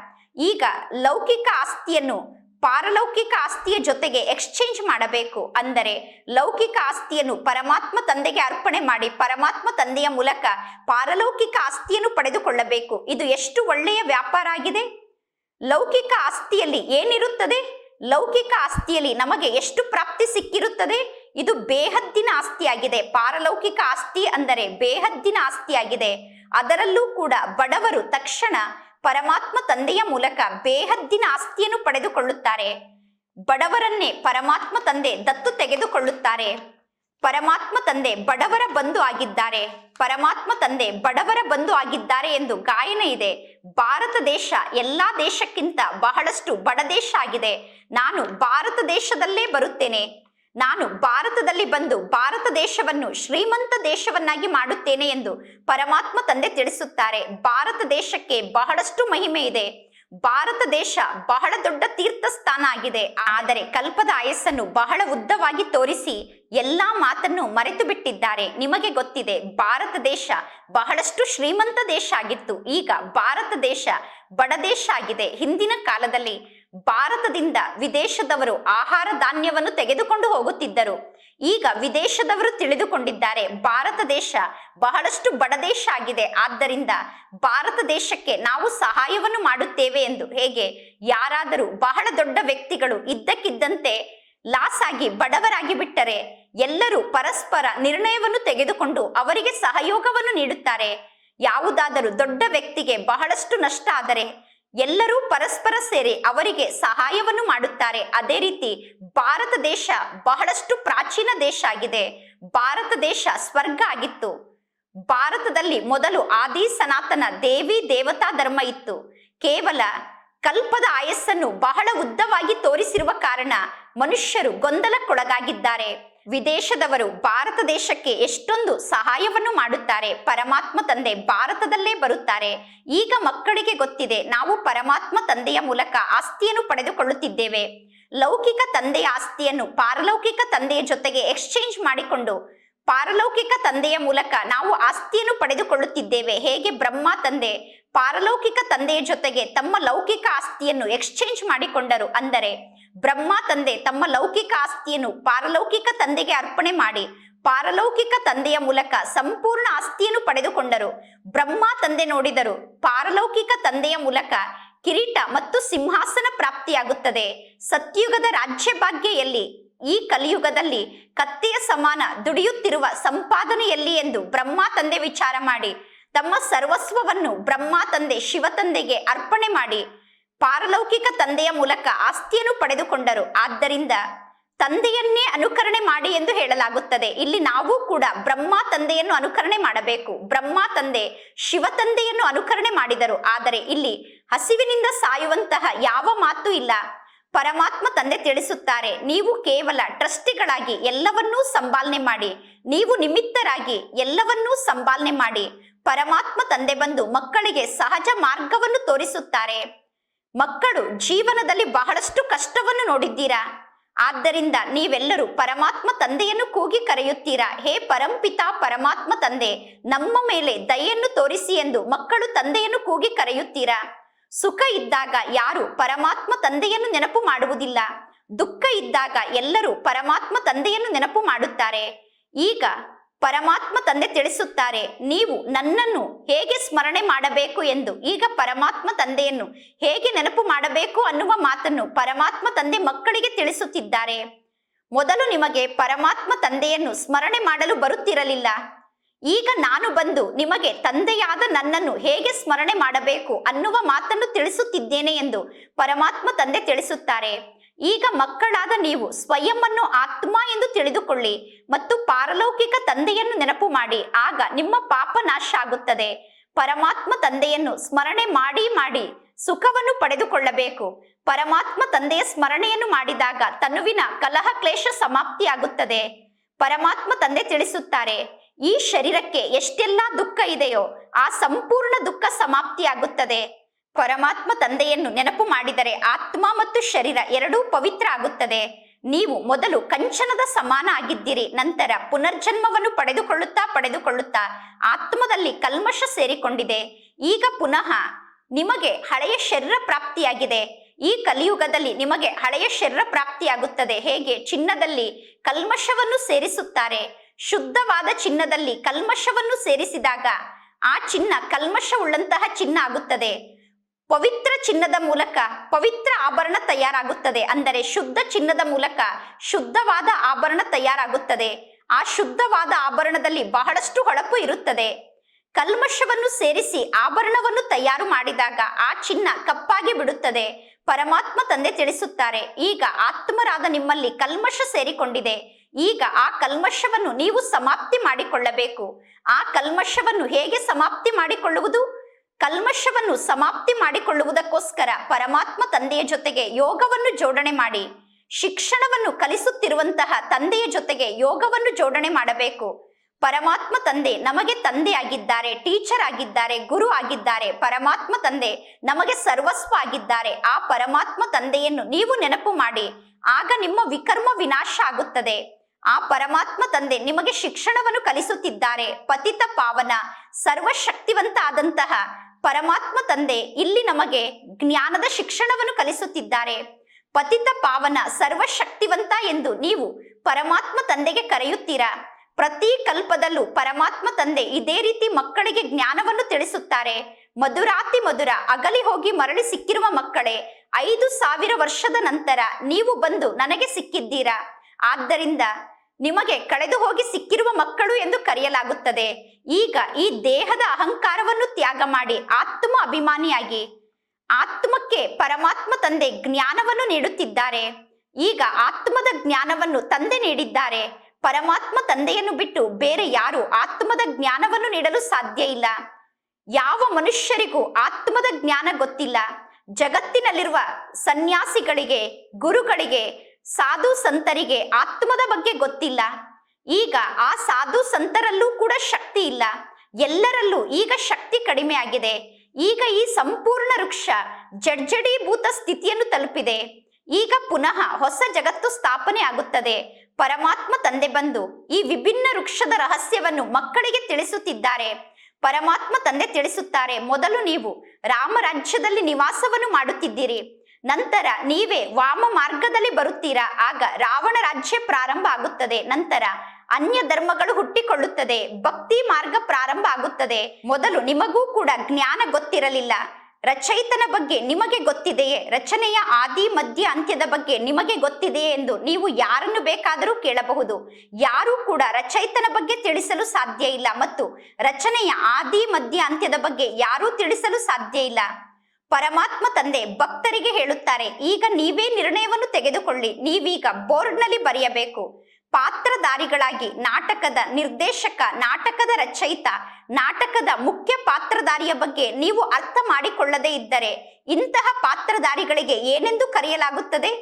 ಈಗ ಲೌಕಿಕ ಆಸ್ತಿಯನ್ನು ಪಾರಲೌಕಿಕ ಆಸ್ತಿಯ ಜೊತೆಗೆ ಎಕ್ಸ್ಚೇಂಜ್ ಮಾಡಬೇಕು. ಅಂದರೆ ಲೌಕಿಕ ಆಸ್ತಿಯನ್ನು ಪರಮಾತ್ಮ ತಂದೆಗೆ ಅರ್ಪಣೆ ಮಾಡಿ ಪರಮಾತ್ಮ ತಂದೆಯ ಮೂಲಕ ಪಾರಲೌಕಿಕ ಆಸ್ತಿಯನ್ನು ಪಡೆದುಕೊಳ್ಳಬೇಕು. ಇದು ಎಷ್ಟು ಒಳ್ಳೆಯ ವ್ಯಾಪಾರ ಆಗಿದೆ? ಲೌಕಿಕ ಆಸ್ತಿಯಲ್ಲಿ ಏನಿರುತ್ತದೆ? ಲೌಕಿಕ ಆಸ್ತಿಯಲ್ಲಿ ನಮಗೆ ಎಷ್ಟು ಪ್ರಾಪ್ತಿ ಸಿಕ್ಕಿರುತ್ತದೆ? ಇದು ಬೇಹದ್ದಿನ ಆಸ್ತಿಯಾಗಿದೆ. ಪಾರಲೌಕಿಕ ಆಸ್ತಿ ಅಂದರೆ ಬೇಹದ್ದಿನ ಆಸ್ತಿಯಾಗಿದೆ. ಅದರಲ್ಲೂ ಕೂಡ ಬಡವರು ತಕ್ಷಣ ಪರಮಾತ್ಮ ತಂದೆಯ ಮೂಲಕ ಬೇಹದ್ದಿನ ಆಸ್ತಿಯನ್ನು ಪಡೆದುಕೊಳ್ಳುತ್ತಾರೆ. ಬಡವರನ್ನೇ ಪರಮಾತ್ಮ ತಂದೆ ದತ್ತು ತೆಗೆದುಕೊಳ್ಳುತ್ತಾರೆ. ಪರಮಾತ್ಮ ತಂದೆ ಬಡವರ ಬಂಧು ಆಗಿದ್ದಾರೆ. ಪರಮಾತ್ಮ ತಂದೆ ಬಡವರ ಬಂಧು ಆಗಿದ್ದಾರೆ ಎಂದು ಗಾಯನ ಇದೆ. ಭಾರತ ದೇಶ ಎಲ್ಲ ದೇಶಕ್ಕಿಂತ ಬಹಳಷ್ಟು ಬಡ ದೇಶ ಆಗಿದೆ. ನಾನು ಭಾರತ ದೇಶದಲ್ಲೇ ಬರುತ್ತೇನೆ. ನಾನು ಭಾರತದಲ್ಲಿ ಬಂದು ಭಾರತ ದೇಶವನ್ನು ಶ್ರೀಮಂತ ದೇಶವನ್ನಾಗಿ ಮಾಡುತ್ತೇನೆ ಎಂದು ಪರಮಾತ್ಮ ತಂದೆ ತಿಳಿಸುತ್ತಾರೆ. ಭಾರತ ದೇಶಕ್ಕೆ ಬಹಳಷ್ಟು ಮಹಿಮೆ ಇದೆ. ಭಾರತ ದೇಶ ಬಹಳ ದೊಡ್ಡ ತೀರ್ಥ ಸ್ಥಾನ ಆಗಿದೆ. ಆದರೆ ಕಲ್ಪದ ಆಯಸ್ಸನ್ನು ಬಹಳ ಉದ್ದವಾಗಿ ತೋರಿಸಿ ಎಲ್ಲಾ ಮಾತನ್ನು ಮರೆತು ಬಿಟ್ಟಿದ್ದಾರೆ. ನಿಮಗೆ ಗೊತ್ತಿದೆ, ಭಾರತ ದೇಶ ಬಹಳಷ್ಟು ಶ್ರೀಮಂತ ದೇಶ ಆಗಿತ್ತು. ಈಗ ಭಾರತ ದೇಶ ಬಡ ದೇಶ ಆಗಿದೆ. ಹಿಂದಿನ ಕಾಲದಲ್ಲಿ ಭಾರತದಿಂದ ವಿದೇಶದವರು ಆಹಾರ ಧಾನ್ಯವನ್ನು ತೆಗೆದುಕೊಂಡು ಹೋಗುತ್ತಿದ್ದರು. ಈಗ ವಿದೇಶದವರು ತಿಳಿದುಕೊಂಡಿದ್ದಾರೆ, ಭಾರತ ದೇಶ ಬಹಳಷ್ಟು ಬಡ ದೇಶ ಆಗಿದೆ. ಆದ್ದರಿಂದ ಭಾರತ ದೇಶಕ್ಕೆ ನಾವು ಸಹಾಯವನ್ನು ಮಾಡುತ್ತೇವೆ ಎಂದು. ಹೇಗೆ? ಯಾರಾದರೂ ಬಹಳ ದೊಡ್ಡ ವ್ಯಕ್ತಿಗಳು ಇದ್ದಕ್ಕಿದ್ದಂತೆ ಲಾಸ್ ಆಗಿ ಬಡವರಾಗಿ ಬಿಟ್ಟರೆ ಎಲ್ಲರೂ ಪರಸ್ಪರ ನಿರ್ಣಯವನ್ನು ತೆಗೆದುಕೊಂಡು ಅವರಿಗೆ ಸಹಯೋಗವನ್ನು ನೀಡುತ್ತಾರೆ. ಯಾವುದಾದರೂ ದೊಡ್ಡ ವ್ಯಕ್ತಿಗೆ ಬಹಳಷ್ಟು ನಷ್ಟ ಆದರೆ ಎಲ್ಲರೂ ಪರಸ್ಪರ ಸೇರಿ ಅವರಿಗೆ ಸಹಾಯವನ್ನು ಮಾಡುತ್ತಾರೆ. ಅದೇ ರೀತಿ ಭಾರತ ದೇಶ ಬಹಳಷ್ಟು ಪ್ರಾಚೀನ ದೇಶ ಆಗಿದೆ. ಭಾರತ ದೇಶ ಸ್ವರ್ಗ ಆಗಿತ್ತು. ಭಾರತದಲ್ಲಿ ಮೊದಲು ಆದಿ ಸನಾತನ ದೇವಿ ದೇವತಾ ಧರ್ಮ ಇತ್ತು. ಕೇವಲ ಕಲ್ಪದ ಆಯಸ್ಸನ್ನು ಬಹಳ ಉದ್ದವಾಗಿ ತೋರಿಸಿರುವ ಕಾರಣ ಮನುಷ್ಯರು ಗೊಂದಲಕ್ಕೊಳಗಾಗಿದ್ದಾರೆ. ವಿದೇಶದವರು ಭಾರತ ದೇಶಕ್ಕೆ ಎಷ್ಟೊಂದು ಸಹಾಯವನ್ನು ಮಾಡುತ್ತಾರೆ. ಪರಮಾತ್ಮ ತಂದೆ ಭಾರತದಲ್ಲೇ ಬರುತ್ತಾರೆ. ಈಗ ಮಕ್ಕಳಿಗೆ ಗೊತ್ತಿದೆ, ನಾವು ಪರಮಾತ್ಮ ತಂದೆಯ ಮೂಲಕ ಆಸ್ತಿಯನ್ನು ಪಡೆದುಕೊಳ್ಳುತ್ತಿದ್ದೇವೆ. ಲೌಕಿಕ ತಂದೆಯ ಆಸ್ತಿಯನ್ನು ಪಾರಲೌಕಿಕ ತಂದೆಯ ಜೊತೆಗೆ ಎಕ್ಸ್ಚೇಂಜ್ ಮಾಡಿಕೊಂಡು, ಪಾರಲೌಕಿಕ ತಂದೆಯ ಮೂಲಕ ನಾವು ಆಸ್ತಿಯನ್ನು ಪಡೆದುಕೊಳ್ಳುತ್ತಿದ್ದೇವೆ. ಹೇಗೆ ಬ್ರಹ್ಮ ತಂದೆ ಪಾರಲೌಕಿಕ ತಂದೆಯ ಜೊತೆಗೆ ತಮ್ಮ ಲೌಕಿಕ ಆಸ್ತಿಯನ್ನು ಎಕ್ಸ್ಚೇಂಜ್ ಮಾಡಿಕೊಂಡರು. ಅಂದರೆ ಬ್ರಹ್ಮ ತಂದೆ ತಮ್ಮ ಲೌಕಿಕ ಆಸ್ತಿಯನ್ನು ಪಾರಲೌಕಿಕ ತಂದೆಗೆ ಅರ್ಪಣೆ ಮಾಡಿ ಪಾರಲೌಕಿಕ ತಂದೆಯ ಮೂಲಕ ಸಂಪೂರ್ಣ ಆಸ್ತಿಯನ್ನು ಪಡೆದುಕೊಂಡರು. ಬ್ರಹ್ಮ ತಂದೆ ನೋಡಿದರು ಪಾರಲೌಕಿಕ ತಂದೆಯ ಮೂಲಕ ಕಿರೀಟ ಮತ್ತು ಸಿಂಹಾಸನ ಪ್ರಾಪ್ತಿಯಾಗುತ್ತದೆ. ಸತ್ಯುಗದ ರಾಜ್ಯ ಭಾಗ್ಯ ಎಲ್ಲಿ ಈ ಕಲಿಯುಗದಲ್ಲಿ ಕತ್ತೆಯ ಸಮಾನ ದುಡಿಯುತ್ತಿರುವ ಸಂಪಾದನೆಯಲ್ಲಿ ಎಂದು ಬ್ರಹ್ಮ ತಂದೆ ವಿಚಾರ ಮಾಡಿ ತಮ್ಮ ಸರ್ವಸ್ವವನ್ನು ಬ್ರಹ್ಮ ತಂದೆ ಶಿವ ತಂದೆಗೆ ಅರ್ಪಣೆ ಮಾಡಿ ಪಾರಲೌಕಿಕ ತಂದೆಯ ಮೂಲಕ ಆಸ್ತಿಯನ್ನು ಪಡೆದುಕೊಂಡರು. ಆದ್ದರಿಂದ ತಂದೆಯನ್ನೇ ಅನುಕರಣೆ ಮಾಡಿ ಎಂದು ಹೇಳಲಾಗುತ್ತದೆ. ಇಲ್ಲಿ ನಾವು ಕೂಡ ಬ್ರಹ್ಮ ತಂದೆಯನ್ನು ಅನುಕರಣೆ ಮಾಡಬೇಕು. ಬ್ರಹ್ಮ ತಂದೆ ಶಿವ ತಂದೆಯನ್ನು ಅನುಕರಣೆ ಮಾಡಿದರು. ಆದರೆ ಇಲ್ಲಿ ಹಸಿವಿನಿಂದ ಸಾಯುವಂತಹ ಯಾವ ಮಾತು ಇಲ್ಲ. ಪರಮಾತ್ಮ ತಂದೆ ತಿಳಿಸುತ್ತಾರೆ, ನೀವು ಕೇವಲ ಟ್ರಸ್ಟಿಗಳಾಗಿ ಎಲ್ಲವನ್ನೂ ಸಂಪಾಲನೆ ಮಾಡಿ, ನೀವು ನಿಮಿತ್ತರಾಗಿ ಎಲ್ಲವನ್ನೂ ಸಂಪಾಲನೆ ಮಾಡಿ ಪರಮಾತ್ಮ ತಂದೆ ಬಂದು ಮಕ್ಕಳಿಗೆ ಸಹಜ ಮಾರ್ಗವನ್ನು ತೋರಿಸುತ್ತಾರೆ. ಮಕ್ಕಳು ಜೀವನದಲ್ಲಿ ಬಹಳಷ್ಟು ಕಷ್ಟವನ್ನು ನೋಡಿದ್ದೀರಾ? ಆದ್ದರಿಂದ ನೀವೆಲ್ಲರೂ ಪರಮಾತ್ಮ ತಂದೆಯನ್ನು ಕೂಗಿ ಕರೆಯುತ್ತೀರಾ? ಹೇ ಪರಂಪಿತಾ ಪರಮಾತ್ಮ ತಂದೆ, ನಮ್ಮ ಮೇಲೆ ದಯೆಯನ್ನು ತೋರಿಸಿ ಎಂದು ಮಕ್ಕಳು ತಂದೆಯನ್ನು ಕೂಗಿ ಕರೆಯುತ್ತೀರಾ? ಸುಖ ಇದ್ದಾಗ ಯಾರು ಪರಮಾತ್ಮ ತಂದೆಯನ್ನು ನೆನಪು ಮಾಡುವುದಿಲ್ಲ. ದುಃಖ ಇದ್ದಾಗ ಎಲ್ಲರೂ ಪರಮಾತ್ಮ ತಂದೆಯನ್ನು ನೆನಪು ಮಾಡುತ್ತಾರೆ. ಈಗ ಪರಮಾತ್ಮ ತಂದೆ ತಿಳಿಸುತ್ತಾರೆ, ನೀವು ನನ್ನನ್ನು ಹೇಗೆ ಸ್ಮರಣೆ ಮಾಡಬೇಕು ಎಂದು? ಈಗ ಪರಮಾತ್ಮ ತಂದೆಯನ್ನು ಹೇಗೆ ನೆನಪು ಮಾಡಬೇಕು ಅನ್ನುವ ಮಾತನ್ನು ಪರಮಾತ್ಮ ತಂದೆ ಮಕ್ಕಳಿಗೆ ತಿಳಿಸುತ್ತಿದ್ದಾರೆ. ಮೊದಲು ನಿಮಗೆ ಪರಮಾತ್ಮ ತಂದೆಯನ್ನು ಸ್ಮರಣೆ ಮಾಡಲು ಬರುತ್ತಿರಲಿಲ್ಲ. ಈಗ ನಾನು ಬಂದು ನಿಮಗೆ ತಂದೆಯಾದ ನನ್ನನ್ನು ಹೇಗೆ ಸ್ಮರಣೆ ಮಾಡಬೇಕು ಅನ್ನುವ ಮಾತನ್ನು ತಿಳಿಸುತ್ತಿದ್ದೇನೆ ಎಂದು ಪರಮಾತ್ಮ ತಂದೆ ತಿಳಿಸುತ್ತಾರೆ. ಈಗ ಮಕ್ಕಳಾದ ನೀವು ಸ್ವಯಂವನ್ನು ಆತ್ಮ ಎಂದು ತಿಳಿದುಕೊಳ್ಳಿ ಮತ್ತು ಪಾರಲೌಕಿಕ ತಂದೆಯನ್ನು ನೆನಪು ಮಾಡಿ. ಆಗ ನಿಮ್ಮ ಪಾಪ ನಾಶ ಆಗುತ್ತದೆ ಪರಮಾತ್ಮ ತಂದೆಯನ್ನು ಸ್ಮರಣೆ ಮಾಡಿ ಮಾಡಿ ಸುಖವನ್ನು ಪಡೆದುಕೊಳ್ಳಬೇಕು. ಪರಮಾತ್ಮ ತಂದೆಯ ಸ್ಮರಣೆಯನ್ನು ಮಾಡಿದಾಗ ತನುವಿನ ಕಲಹ ಕ್ಲೇಶ ಸಮಾಪ್ತಿಯಾಗುತ್ತದೆ. ಪರಮಾತ್ಮ ತಂದೆ ತಿಳಿಸುತ್ತಾರೆ, ಈ ಶರೀರಕ್ಕೆ ಎಷ್ಟೆಲ್ಲ ದುಃಖ ಇದೆಯೋ ಆ ಸಂಪೂರ್ಣ ದುಃಖ ಸಮಾಪ್ತಿಯಾಗುತ್ತದೆ. ಪರಮಾತ್ಮ ತಂದೆಯನ್ನು ನೆನಪು ಮಾಡಿದರೆ ಆತ್ಮ ಮತ್ತು ಶರೀರ ಎರಡೂ ಪವಿತ್ರ ಆಗುತ್ತದೆ. ನೀವು ಮೊದಲು ಕಂಚನದ ಸಮಾನ ಆಗಿದ್ದೀರಿ, ನಂತರ ಪುನರ್ಜನ್ಮವನ್ನು ಪಡೆದುಕೊಳ್ಳುತ್ತಾ ಪಡೆದುಕೊಳ್ಳುತ್ತಾ ಆತ್ಮದಲ್ಲಿ ಕಲ್ಮಶ ಸೇರಿಕೊಂಡಿದೆ. ಈಗ ಪುನಃ ನಿಮಗೆ ಹಳೆಯ ಶರೀರ ಪ್ರಾಪ್ತಿಯಾಗಿದೆ. ಈ ಕಲಿಯುಗದಲ್ಲಿ ನಿಮಗೆ ಹಳೆಯ ಶರೀರ ಪ್ರಾಪ್ತಿಯಾಗುತ್ತದೆ. ಹೇಗೆ? ಚಿನ್ನದಲ್ಲಿ ಕಲ್ಮಶವನ್ನು ಸೇರಿಸುತ್ತಾರೆ. ಶುದ್ಧವಾದ ಚಿನ್ನದಲ್ಲಿ ಕಲ್ಮಶವನ್ನು ಸೇರಿಸಿದಾಗ ಆ ಚಿನ್ನ ಕಲ್ಮಶ ಉಳ್ಳಂತಹ ಚಿನ್ನ ಆಗುತ್ತದೆ. ಪವಿತ್ರ ಚಿನ್ನದ ಮೂಲಕ ಪವಿತ್ರ ಆಭರಣ ತಯಾರಾಗುತ್ತದೆ. ಅಂದರೆ ಶುದ್ಧ ಚಿನ್ನದ ಮೂಲಕ ಶುದ್ಧವಾದ ಆಭರಣ ತಯಾರಾಗುತ್ತದೆ. ಆ ಶುದ್ಧವಾದ ಆಭರಣದಲ್ಲಿ ಬಹಳಷ್ಟು ಹೊಳಪು ಇರುತ್ತದೆ. ಕಲ್ಮಶವನ್ನು ಸೇರಿಸಿ ಆಭರಣವನ್ನು ತಯಾರು ಮಾಡಿದಾಗ ಆ ಚಿನ್ನ ಕಪ್ಪಾಗಿ ಬಿಡುತ್ತದೆ. ಪರಮಾತ್ಮ ತಂದೆ ತಿಳಿಸುತ್ತಾರೆ, ಈಗ ಆತ್ಮರಾದ ನಿಮ್ಮಲ್ಲಿ ಕಲ್ಮಶ ಸೇರಿಕೊಂಡಿದೆ. ಈಗ ಆ ಕಲ್ಮಶವನ್ನು ನೀವು ಸಮಾಪ್ತಿ ಮಾಡಿಕೊಳ್ಳಬೇಕು. ಆ ಕಲ್ಮಶವನ್ನು ಹೇಗೆ ಸಮಾಪ್ತಿ ಮಾಡಿಕೊಳ್ಳುವುದು? ಕಲ್ಮಶವನ್ನು ಸಮಾಪ್ತಿ ಮಾಡಿಕೊಳ್ಳುವುದಕ್ಕೋಸ್ಕರ ಪರಮಾತ್ಮ ತಂದೆಯ ಜೊತೆಗೆ ಯೋಗವನ್ನು ಜೋಡಣೆ ಮಾಡಿ, ಶಿಕ್ಷಣವನ್ನು ಕಲಿಸುತ್ತಿರುವಂತಹ ತಂದೆಯ ಜೊತೆಗೆ ಯೋಗವನ್ನು ಜೋಡಣೆ ಮಾಡಬೇಕು. ಪರಮಾತ್ಮ ತಂದೆ ನಮಗೆ ತಂದೆ ಆಗಿದ್ದಾರೆ ಟೀಚರ್ ಆಗಿದ್ದಾರೆ, ಗುರು ಆಗಿದ್ದಾರೆ, ಪರಮಾತ್ಮ ತಂದೆ ನಮಗೆ ಸರ್ವಸ್ವ ಆಗಿದ್ದಾರೆ, ಆ ಪರಮಾತ್ಮ ತಂದೆಯನ್ನು ನೀವು ನೆನಪು ಮಾಡಿ, ಆಗ ನಿಮ್ಮ ವಿಕರ್ಮ ವಿನಾಶ ಆಗುತ್ತದೆ. ಆ ಪರಮಾತ್ಮ ತಂದೆ ನಿಮಗೆ ಶಿಕ್ಷಣವನ್ನು ಕಲಿಸುತ್ತಿದ್ದಾರೆ. ಪತಿತ ಪಾವನ ಸರ್ವಶಕ್ತಿವಂತ ಆದಂತಹ ಪರಮಾತ್ಮ ತಂದೆ ಇಲ್ಲಿ ನಮಗೆ ಜ್ಞಾನದ ಶಿಕ್ಷಣವನ್ನು ಕಲಿಸುತ್ತಿದ್ದಾರೆ. ಪತಿತ ಪಾವನ, ಸರ್ವಶಕ್ತಿವಂತ ಎಂದು ನೀವು ಪರಮಾತ್ಮ ತಂದೆಗೆ ಕರೆಯುತ್ತೀರಾ? ಪ್ರತಿ ಕಲ್ಪದಲ್ಲೂ ಪರಮಾತ್ಮ ತಂದೆ ಇದೇ ರೀತಿ ಮಕ್ಕಳಿಗೆ ಜ್ಞಾನವನ್ನು ತಿಳಿಸುತ್ತಾರೆ. ಮಧುರಾತಿ ಮಧುರ, ಅಗಲಿ ಹೋಗಿ ಮರಳಿ ಸಿಕ್ಕಿರುವ ಮಕ್ಕಳೇ, ಐದು ಸಾವಿರ ವರ್ಷದ ನಂತರ ನೀವು ಬಂದು ನನಗೆ ಸಿಕ್ಕಿದ್ದೀರಾ? ಆದ್ದರಿಂದ ನಿಮಗೆ ಕಳೆದು ಹೋಗಿ ಸಿಕ್ಕಿರುವ ಮಕ್ಕಳು ಎಂದು ಕರೆಯಲಾಗುತ್ತದೆ. ಈಗ ಈ ದೇಹದ ಅಹಂಕಾರವನ್ನು ತ್ಯಾಗ ಮಾಡಿ ಆತ್ಮ ಅಭಿಮಾನಿಯಾಗಿ. ಆತ್ಮಕ್ಕೆ ಪರಮಾತ್ಮ ತಂದೆ ಜ್ಞಾನವನ್ನು ನೀಡುತ್ತಿದ್ದಾರೆ. ಈಗ ಆತ್ಮದ ಜ್ಞಾನವನ್ನು ತಂದೆ ನೀಡಿದ್ದಾರೆ. ಪರಮಾತ್ಮ ತಂದೆಯನ್ನು ಬಿಟ್ಟು ಬೇರೆ ಯಾರು ಆತ್ಮದ ಜ್ಞಾನವನ್ನು ನೀಡಲು ಸಾಧ್ಯ ಇಲ್ಲ. ಯಾವ ಮನುಷ್ಯರಿಗೂ ಆತ್ಮದ ಜ್ಞಾನ ಗೊತ್ತಿಲ್ಲ. ಜಗತ್ತಿನಲ್ಲಿರುವ ಸನ್ಯಾಸಿಗಳಿಗೆ, ಗುರುಗಳಿಗೆ ಸಾಧು ಸಂತರಿಗೆ ಆತ್ಮದ ಬಗ್ಗೆ ಗೊತ್ತಿಲ್ಲ. ಈಗ ಆ ಸಾಧು ಸಂತರಲ್ಲೂ ಕೂಡ ಶಕ್ತಿ ಇಲ್ಲ. ಎಲ್ಲರಲ್ಲೂ ಈಗ ಶಕ್ತಿ ಕಡಿಮೆ ಆಗಿದೆ. ಈಗ ಈ ಸಂಪೂರ್ಣ ವೃಕ್ಷ ಜಡ್ಜಡೀಭೂತ ಸ್ಥಿತಿಯನ್ನು ತಲುಪಿದೆ. ಈಗ ಪುನಃ ಹೊಸ ಜಗತ್ತು ಸ್ಥಾಪನೆ ಆಗುತ್ತದೆ. ಪರಮಾತ್ಮ ತಂದೆ ಬಂದು ಈ ವಿಭಿನ್ನ ವೃಕ್ಷದ ರಹಸ್ಯವನ್ನು ಮಕ್ಕಳಿಗೆ ತಿಳಿಸುತ್ತಿದ್ದಾರೆ. ಪರಮಾತ್ಮ ತಂದೆ ತಿಳಿಸುತ್ತಾರೆ, ಮೊದಲು ನೀವು ರಾಮರಾಜ್ಯದಲ್ಲಿ ನಿವಾಸವನ್ನು ಮಾಡುತ್ತಿದ್ದೀರಿ. ನಂತರ ನೀವೇ ವಾಮ ಮಾರ್ಗದಲ್ಲಿ ಬರುತ್ತೀರಾ? ಆಗ ರಾವಣ ರಾಜ್ಯ ಪ್ರಾರಂಭ ಆಗುತ್ತದೆ. ನಂತರ ಅನ್ಯ ಧರ್ಮಗಳು ಹುಟ್ಟಿಕೊಳ್ಳುತ್ತದೆ. ಭಕ್ತಿ ಮಾರ್ಗ ಪ್ರಾರಂಭ ಆಗುತ್ತದೆ. ಮೊದಲು ನಿಮಗೂ ಕೂಡ ಜ್ಞಾನ ಗೊತ್ತಿರಲಿಲ್ಲ. ರಚಯಿತನ ಬಗ್ಗೆ ನಿಮಗೆ ಗೊತ್ತಿದೆಯೇ? ರಚನೆಯ ಆದಿ, ಮಧ್ಯ, ಅಂತ್ಯದ ಬಗ್ಗೆ ನಿಮಗೆ ಗೊತ್ತಿದೆಯೇ ಎಂದು ನೀವು ಯಾರನ್ನು ಬೇಕಾದರೂ ಕೇಳಬಹುದು. ಯಾರೂ ಕೂಡ ರಚಯಿತನ ಬಗ್ಗೆ ತಿಳಿಸಲು ಸಾಧ್ಯ ಇಲ್ಲ ಮತ್ತು ರಚನೆಯ ಆದಿ, ಮಧ್ಯ, ಅಂತ್ಯದ ಬಗ್ಗೆ ಯಾರೂ ತಿಳಿಸಲು ಸಾಧ್ಯ ಇಲ್ಲ. ಪರಮಾತ್ಮ ತಂದೆ ಭಕ್ತರಿಗೆ ಹೇಳುತ್ತಾರೆ, ಈಗ ನೀವೇ ನಿರ್ಣಯವನ್ನು ತೆಗೆದುಕೊಳ್ಳಿ, ನೀವೀಗ ಬೋರ್ಡ್ನಲ್ಲಿ ಬರೆಯಬೇಕು. ಪಾತ್ರಧಾರಿಗಳಾಗಿ ನಾಟಕದ ನಿರ್ದೇಶಕ, ನಾಟಕದ ರಚಯಿತ, ನಾಟಕದ ಮುಖ್ಯ ಪಾತ್ರಧಾರಿಯ ಬಗ್ಗೆ ನೀವು ಅರ್ಥ ಮಾಡಿಕೊಳ್ಳದೇ ಇದ್ದರೆ ಇಂತಹ ಪಾತ್ರಧಾರಿಗಳಿಗೆ ಏನೆಂದು ಕರೆಯಲಾಗುತ್ತದೆ?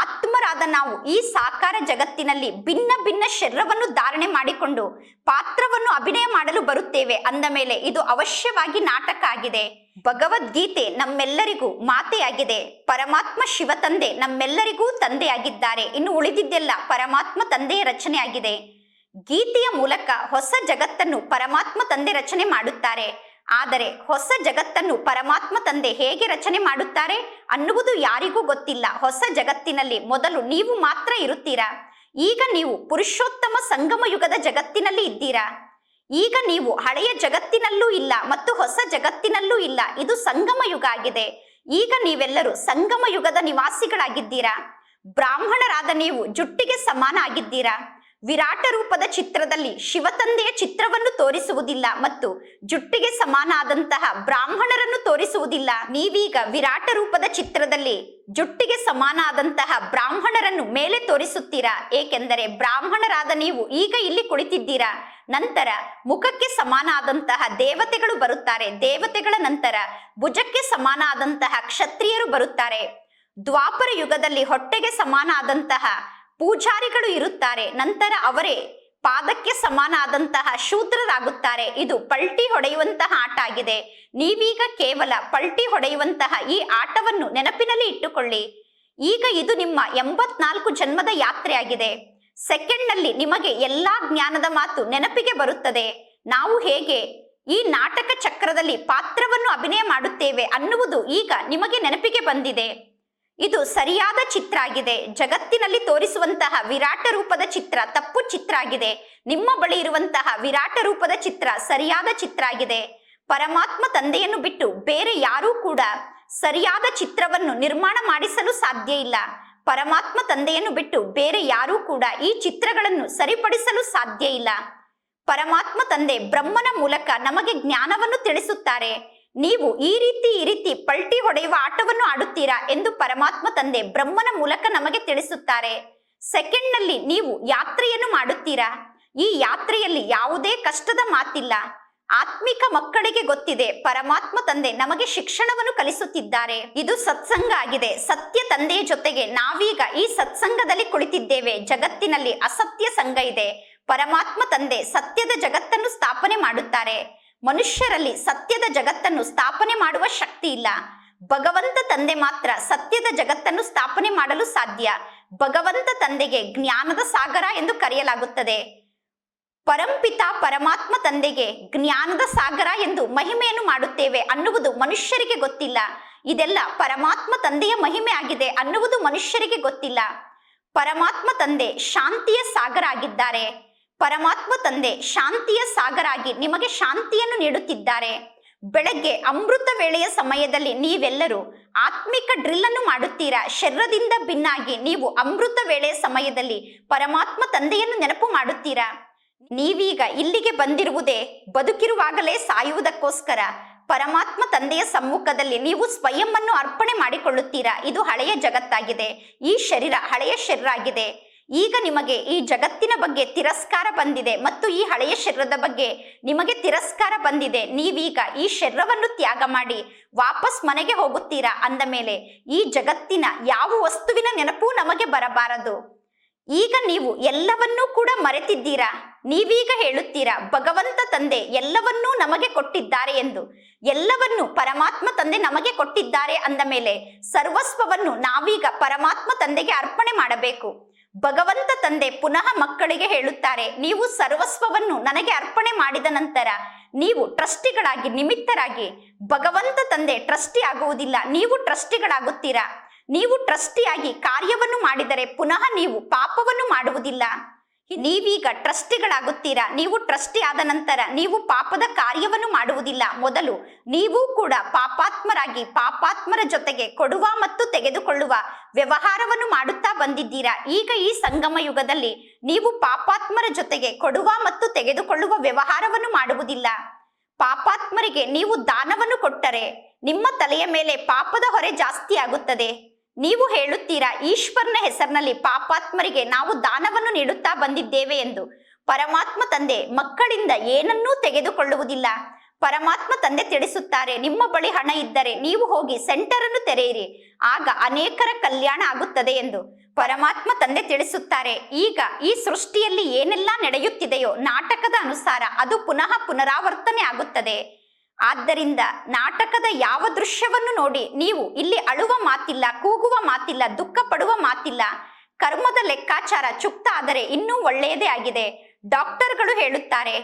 ಆತ್ಮರಾದ ನಾವು ಈ ಸಾಕಾರ ಜಗತ್ತಿನಲ್ಲಿ ಭಿನ್ನ ಭಿನ್ನ ಶರೀರವನ್ನು ಧಾರಣೆ ಮಾಡಿಕೊಂಡು ಪಾತ್ರವನ್ನು ಅಭಿನಯ ಮಾಡಲು ಬರುತ್ತೇವೆ ಅಂದ ಮೇಲೆ ಇದು ಅವಶ್ಯವಾಗಿ ನಾಟಕ ಆಗಿದೆ. ಭಗವದ್ಗೀತೆ ನಮ್ಮೆಲ್ಲರಿಗೂ ಮಾತೆಯಾಗಿದೆ. ಪರಮಾತ್ಮ ಶಿವ ತಂದೆ ನಮ್ಮೆಲ್ಲರಿಗೂ ತಂದೆಯಾಗಿದ್ದಾರೆ. ಇನ್ನು ಉಳಿದಿದ್ದೆಲ್ಲ ಪರಮಾತ್ಮ ತಂದೆಯ ರಚನೆಯಾಗಿದೆ. ಗೀತೆಯ ಮೂಲಕ ಹೊಸ ಜಗತ್ತನ್ನು ಪರಮಾತ್ಮ ತಂದೆ ರಚನೆ ಮಾಡುತ್ತಾರೆ. ಆದರೆ ಹೊಸ ಜಗತ್ತನ್ನು ಪರಮಾತ್ಮ ತಂದೆ ಹೇಗೆ ರಚನೆ ಮಾಡುತ್ತಾರೆ ಅನ್ನುವುದು ಯಾರಿಗೂ ಗೊತ್ತಿಲ್ಲ. ಹೊಸ ಜಗತ್ತಿನಲ್ಲಿ ಮೊದಲು ನೀವು ಮಾತ್ರ ಇರುತ್ತೀರಾ? ಈಗ ನೀವು ಪುರುಷೋತ್ತಮ ಸಂಗಮ ಯುಗದ ಜಗತ್ತಿನಲ್ಲಿ ಇದ್ದೀರಾ? ಈಗ ನೀವು ಹಳೆಯ ಜಗತ್ತಿನಲ್ಲೂ ಇಲ್ಲ ಮತ್ತು ಹೊಸ ಜಗತ್ತಿನಲ್ಲೂ ಇಲ್ಲ. ಇದು ಸಂಗಮ ಯುಗ ಆಗಿದೆ. ಈಗ ನೀವೆಲ್ಲರೂ ಸಂಗಮ ಯುಗದ ನಿವಾಸಿಗಳಾಗಿದ್ದೀರಾ? ಬ್ರಾಹ್ಮಣರಾದ ನೀವು ಜುಟ್ಟಿಗೆ ಸಮಾನ ಆಗಿದ್ದೀರಾ? ವಿರಾಟ ರೂಪದ ಚಿತ್ರದಲ್ಲಿ ಶಿವತಂದೆಯ ಚಿತ್ರವನ್ನು ತೋರಿಸುವುದಿಲ್ಲ ಮತ್ತು ಜುಟ್ಟಿಗೆ ಸಮಾನ ಆದಂತಹ ಬ್ರಾಹ್ಮಣರನ್ನು ತೋರಿಸುವುದಿಲ್ಲ. ನೀವೀಗ ವಿರಾಟ ರೂಪದ ಚಿತ್ರದಲ್ಲಿ ಜುಟ್ಟಿಗೆ ಸಮಾನ ಆದಂತಹ ಬ್ರಾಹ್ಮಣರನ್ನು ಮೇಲೆ ತೋರಿಸುತ್ತೀರಾ? ಏಕೆಂದರೆ ಬ್ರಾಹ್ಮಣರಾದ ನೀವು ಈಗ ಇಲ್ಲಿ ಕುಳಿತಿದ್ದೀರಾ? ನಂತರ ಮುಖಕ್ಕೆ ಸಮಾನ ಆದಂತಹ ದೇವತೆಗಳು ಬರುತ್ತಾರೆ. ದೇವತೆಗಳ ನಂತರ ಭುಜಕ್ಕೆ ಸಮಾನ ಆದಂತಹ ಕ್ಷತ್ರಿಯರು ಬರುತ್ತಾರೆ. ದ್ವಾಪರ ಯುಗದಲ್ಲಿ ಹೊಟ್ಟೆಗೆ ಸಮಾನ ಆದಂತಹ ಪೂಜಾರಿಗಳು ಇರುತ್ತಾರೆ. ನಂತರ ಅವರೇ ಪಾದಕ್ಕೆ ಸಮಾನ ಆದಂತಹ ಶೂದ್ರರಾಗುತ್ತಾರೆ. ಇದು ಪಲ್ಟಿ ಹೊಡೆಯುವಂತಹ ಆಟ ಆಗಿದೆ. ನೀವೀಗ ಕೇವಲ ಪಲ್ಟಿ ಹೊಡೆಯುವಂತಹ ಈ ಆಟವನ್ನು ನೆನಪಿನಲ್ಲಿ ಇಟ್ಟುಕೊಳ್ಳಿ. ಈಗ ಇದು ನಿಮ್ಮ ಎಂಬತ್ನಾಲ್ಕು ಜನ್ಮದ ಯಾತ್ರೆಯಾಗಿದೆ. ಸೆಕೆಂಡ್ನಲ್ಲಿ ನಿಮಗೆ ಎಲ್ಲಾ ಜ್ಞಾನದ ಮಾತು ನೆನಪಿಗೆ ಬರುತ್ತದೆ. ನಾವು ಹೇಗೆ ಈ ನಾಟಕ ಚಕ್ರದಲ್ಲಿ ಪಾತ್ರವನ್ನು ಅಭಿನಯ ಮಾಡುತ್ತೇವೆ ಅನ್ನುವುದು ಈಗ ನಿಮಗೆ ನೆನಪಿಗೆ ಬಂದಿದೆ. ಇದು ಸರಿಯಾದ ಚಿತ್ರ ಆಗಿದೆ ಜಗತ್ತಿನಲ್ಲಿ ತೋರಿಸುವಂತಹ ವಿರಾಟ ರೂಪದ ಚಿತ್ರ ತಪ್ಪು ಚಿತ್ರ ಆಗಿದೆ ನಿಮ್ಮ ಬಳಿ ಇರುವಂತಹ ವಿರಾಟ ರೂಪದ ಚಿತ್ರ ಸರಿಯಾದ ಚಿತ್ರ ಆಗಿದೆ ಪರಮಾತ್ಮ ತಂದೆಯನ್ನು ಬಿಟ್ಟು ಬೇರೆ ಯಾರೂ ಕೂಡ ಸರಿಯಾದ ಚಿತ್ರವನ್ನು ನಿರ್ಮಾಣ ಮಾಡಿಸಲು ಸಾಧ್ಯ ಇಲ್ಲ. ಪರಮಾತ್ಮ ತಂದೆಯನ್ನು ಬಿಟ್ಟು ಬೇರೆ ಯಾರೂ ಕೂಡ ಈ ಚಿತ್ರಗಳನ್ನು ಸರಿಪಡಿಸಲು ಸಾಧ್ಯ ಇಲ್ಲ. ಪರಮಾತ್ಮ ತಂದೆ ಬ್ರಹ್ಮನ ಮೂಲಕ ನಮಗೆ ಜ್ಞಾನವನ್ನು ತಿಳಿಸುತ್ತಾರೆ. ನೀವು ಈ ರೀತಿ ಈ ರೀತಿ ಪಲ್ಟಿ ಹೊಡೆಯುವ ಆಟವನ್ನು ಆಡುತ್ತೀರಾ ಎಂದು ಪರಮಾತ್ಮ ತಂದೆ ಬ್ರಹ್ಮನ ಮೂಲಕ ನಮಗೆ ತಿಳಿಸುತ್ತಾರೆ. ಸೆಕೆಂಡ್ನಲ್ಲಿ ನೀವು ಯಾತ್ರೆಯನ್ನು ಮಾಡುತ್ತೀರಾ? ಈ ಯಾತ್ರೆಯಲ್ಲಿ ಯಾವುದೇ ಕಷ್ಟದ ಮಾತಿಲ್ಲ. ಆತ್ಮಿಕ ಮಕ್ಕಳಿಗೆ ಗೊತ್ತಿದೆ, ಪರಮಾತ್ಮ ತಂದೆ ನಮಗೆ ಶಿಕ್ಷಣವನ್ನು ಕಲಿಸುತ್ತಿದ್ದಾರೆ. ಇದು ಸತ್ಸಂಗ ಆಗಿದೆ. ಸತ್ಯ ತಂದೆಯ ಜೊತೆಗೆ ನಾವೀಗ ಈ ಸತ್ಸಂಗದಲ್ಲಿ ಕುಳಿತಿದ್ದೇವೆ. ಜಗತ್ತಿನಲ್ಲಿ ಅಸತ್ಯ ಸಂಘ ಇದೆ. ಪರಮಾತ್ಮ ತಂದೆ ಸತ್ಯದ ಜಗತ್ತನ್ನು ಸ್ಥಾಪನೆ ಮಾಡುತ್ತಾರೆ. ಮನುಷ್ಯರಲ್ಲಿ ಸತ್ಯದ ಜಗತ್ತನ್ನು ಸ್ಥಾಪನೆ ಮಾಡುವ ಶಕ್ತಿ ಇಲ್ಲ. ಭಗವಂತ ತಂದೆ ಮಾತ್ರ ಸತ್ಯದ ಜಗತ್ತನ್ನು ಸ್ಥಾಪನೆ ಮಾಡಲು ಸಾಧ್ಯ. ಭಗವಂತ ತಂದೆಗೆ ಜ್ಞಾನದ ಸಾಗರ ಎಂದು ಕರೆಯಲಾಗುತ್ತದೆ. ಪರಂಪಿತ ಪರಮಾತ್ಮ ತಂದೆಗೆ ಜ್ಞಾನದ ಸಾಗರ ಎಂದು ಮಹಿಮೆಯನ್ನು ಮಾಡುತ್ತೇವೆ ಅನ್ನುವುದು ಮನುಷ್ಯರಿಗೆ ಗೊತ್ತಿಲ್ಲ. ಇದೆಲ್ಲ ಪರಮಾತ್ಮ ತಂದೆಯ ಮಹಿಮೆ ಆಗಿದೆ ಅನ್ನುವುದು ಮನುಷ್ಯರಿಗೆ ಗೊತ್ತಿಲ್ಲ. ಪರಮಾತ್ಮ ತಂದೆ ಶಾಂತಿಯ ಸಾಗರ ಆಗಿದ್ದಾರೆ. ಪರಮಾತ್ಮ ತಂದೆ ಶಾಂತಿಯ ಸಾಗರಾಗಿ ನಿಮಗೆ ಶಾಂತಿಯನ್ನು ನೀಡುತ್ತಿದ್ದಾರೆ. ಬೆಳಗ್ಗೆ ಅಮೃತ ವೇಳೆಯ ಸಮಯದಲ್ಲಿ ನೀವೆಲ್ಲರೂ ಆತ್ಮಿಕ ಡ್ರಿಲ್ ಅನ್ನು ಮಾಡುತ್ತೀರಾ? ಶರೀರದಿಂದ ಭಿನ್ನಾಗಿ ನೀವು ಅಮೃತ ವೇಳೆಯ ಸಮಯದಲ್ಲಿ ಪರಮಾತ್ಮ ತಂದೆಯನ್ನು ನೆನಪು ಮಾಡುತ್ತೀರಾ? ನೀವೀಗ ಇಲ್ಲಿಗೆ ಬಂದಿರುವುದೇ ಬದುಕಿರುವಾಗಲೇ ಸಾಯುವುದಕ್ಕೋಸ್ಕರ ಪರಮಾತ್ಮ ತಂದೆಯ ಸಮ್ಮುಖದಲ್ಲಿ ನೀವು ಸ್ವಯಂವನ್ನು ಅರ್ಪಣೆ ಮಾಡಿಕೊಳ್ಳುತ್ತೀರಾ? ಇದು ಹಳೆಯ ಜಗತ್ತಾಗಿದೆ. ಈ ಶರೀರ ಹಳೆಯ ಶರೀರ ಆಗಿದೆ. ಈಗ ನಿಮಗೆ ಈ ಜಗತ್ತಿನ ಬಗ್ಗೆ ತಿರಸ್ಕಾರ ಬಂದಿದೆ ಮತ್ತು ಈ ಹಳೆಯ ಶರೀರದ ಬಗ್ಗೆ ನಿಮಗೆ ತಿರಸ್ಕಾರ ಬಂದಿದೆ. ನೀವೀಗ ಈ ಶರೀರವನ್ನು ತ್ಯಾಗ ಮಾಡಿ ವಾಪಸ್ ಮನೆಗೆ ಹೋಗುತ್ತೀರಾ? ಅಂದ ಮೇಲೆ, ಈ ಜಗತ್ತಿನ ಯಾವ ವಸ್ತುವಿನ ನೆನಪೂ ನಮಗೆ ಬರಬಾರದು. ಈಗ ನೀವು ಎಲ್ಲವನ್ನೂ ಕೂಡ ಮರೆತಿದ್ದೀರಾ? ನೀವೀಗ ಹೇಳುತ್ತೀರಾ, ಭಗವಂತ ತಂದೆ ಎಲ್ಲವನ್ನೂ ನಮಗೆ ಕೊಟ್ಟಿದ್ದಾರೆ ಎಂದು. ಎಲ್ಲವನ್ನೂ ಪರಮಾತ್ಮ ತಂದೆ ನಮಗೆ ಕೊಟ್ಟಿದ್ದಾರೆ ಅಂದ ಮೇಲೆ, ಸರ್ವಸ್ವವನ್ನು ನಾವೀಗ ಪರಮಾತ್ಮ ತಂದೆಗೆ ಅರ್ಪಣೆ ಮಾಡಬೇಕು. ಭಗವಂತ ತಂದೆ ಪುನಃ ಮಕ್ಕಳಿಗೆ ಹೇಳುತ್ತಾರೆ, ನೀವು ಸರ್ವಸ್ವವನ್ನು ನನಗೆ ಅರ್ಪಣೆ ಮಾಡಿದ ನಂತರ ನೀವು ಟ್ರಸ್ಟಿಗಳಾಗಿ, ನಿಮಿತ್ತರಾಗಿ, ಭಗವಂತ ತಂದೆ ಟ್ರಸ್ಟಿ ಆಗುವುದಿಲ್ಲ ನೀವು ಟ್ರಸ್ಟಿಗಳಾಗುತ್ತೀರಾ? ನೀವು ಟ್ರಸ್ಟಿಯಾಗಿ ಕಾರ್ಯವನ್ನು ಮಾಡಿದರೆ ಪುನಃ ನೀವು ಪಾಪವನ್ನು ಮಾಡುವುದಿಲ್ಲ. ನೀವೀಗ ಟ್ರಸ್ಟಿಗಳಾಗುತ್ತೀರಾ. ನೀವು ಟ್ರಸ್ಟಿ ಆದ ನಂತರ ನೀವು ಪಾಪದ ಕಾರ್ಯವನ್ನು ಮಾಡುವುದಿಲ್ಲ. ಮೊದಲು ನೀವು ಕೂಡ ಪಾಪಾತ್ಮರಾಗಿ ಪಾಪಾತ್ಮರ ಜೊತೆಗೆ ಕೊಡುವ ಮತ್ತು ತೆಗೆದುಕೊಳ್ಳುವ ವ್ಯವಹಾರವನ್ನು ಮಾಡುತ್ತಾ ಬಂದಿದ್ದೀರಾ. ಈಗ ಈ ಸಂಗಮ ಯುಗದಲ್ಲಿ ನೀವು ಪಾಪಾತ್ಮರ ಜೊತೆಗೆ ಕೊಡುವ ಮತ್ತು ತೆಗೆದುಕೊಳ್ಳುವ ವ್ಯವಹಾರವನ್ನು ಮಾಡುವುದಿಲ್ಲ. ಪಾಪಾತ್ಮರಿಗೆ ನೀವು ದಾನವನ್ನು ಕೊಟ್ಟರೆ ನಿಮ್ಮ ತಲೆಯ ಮೇಲೆ ಪಾಪದ ಹೊರೆ ಜಾಸ್ತಿ ಆಗುತ್ತದೆ ನೀವು ಹೇಳುತ್ತೀರಾ, ಈಶ್ವರನ ಹೆಸರಿನಲ್ಲಿ ಪಾಪಾತ್ಮರಿಗೆ ನಾವು ದಾನವನ್ನು ನೀಡುತ್ತಾ ಬಂದಿದ್ದೇವೆ ಎಂದು. ಪರಮಾತ್ಮ ತಂದೆ, ಮಕ್ಕಳಿಂದ ಏನನ್ನೂ ತೆಗೆದುಕೊಳ್ಳುವುದಿಲ್ಲ. ಪರಮಾತ್ಮ ತಂದೆ ತಿಳಿಸುತ್ತಾರೆ, ನಿಮ್ಮ ಬಳಿ ಹಣ ಇದ್ದರೆ ನೀವು ಹೋಗಿ ಸೆಂಟರ್ ಅನ್ನು ತೆರೆಯಿರಿ. ಆಗ ಅನೇಕರ ಕಲ್ಯಾಣ ಆಗುತ್ತದೆ ಎಂದು. ಪರಮಾತ್ಮ ತಂದೆ ತಿಳಿಸುತ್ತಾರೆ, ಈಗ ಈ ಸೃಷ್ಟಿಯಲ್ಲಿ ಏನೆಲ್ಲ ನಡೆಯುತ್ತಿದೆಯೋ ನಾಟಕದ ಅನುಸಾರ ಅದು ಪುನಃ ಪುನರಾವರ್ತನೆ ಆಗುತ್ತದೆ. ಆದ್ದರಿಂದ ನಾಟಕದ ಯಾವ ದೃಶ್ಯವನ್ನು ನೋಡಿ ನೀವು ಇಲ್ಲಿ ಅಳುವ ಮಾತಿಲ್ಲ, ಕೂಗುವ ಮಾತಿಲ್ಲ, ದುಃಖ ಪಡುವ ಮಾತಿಲ್ಲ. ಕರ್ಮದ ಲೆಕ್ಕಾಚಾರ ಚುಕ್ತ ಆದರೆ ಇನ್ನೂ ಒಳ್ಳೆಯದೇ ಆಗಿದೆ. ಡಾಕ್ಟರ್ಗಳು ಹೇಳುತ್ತಾರೆ,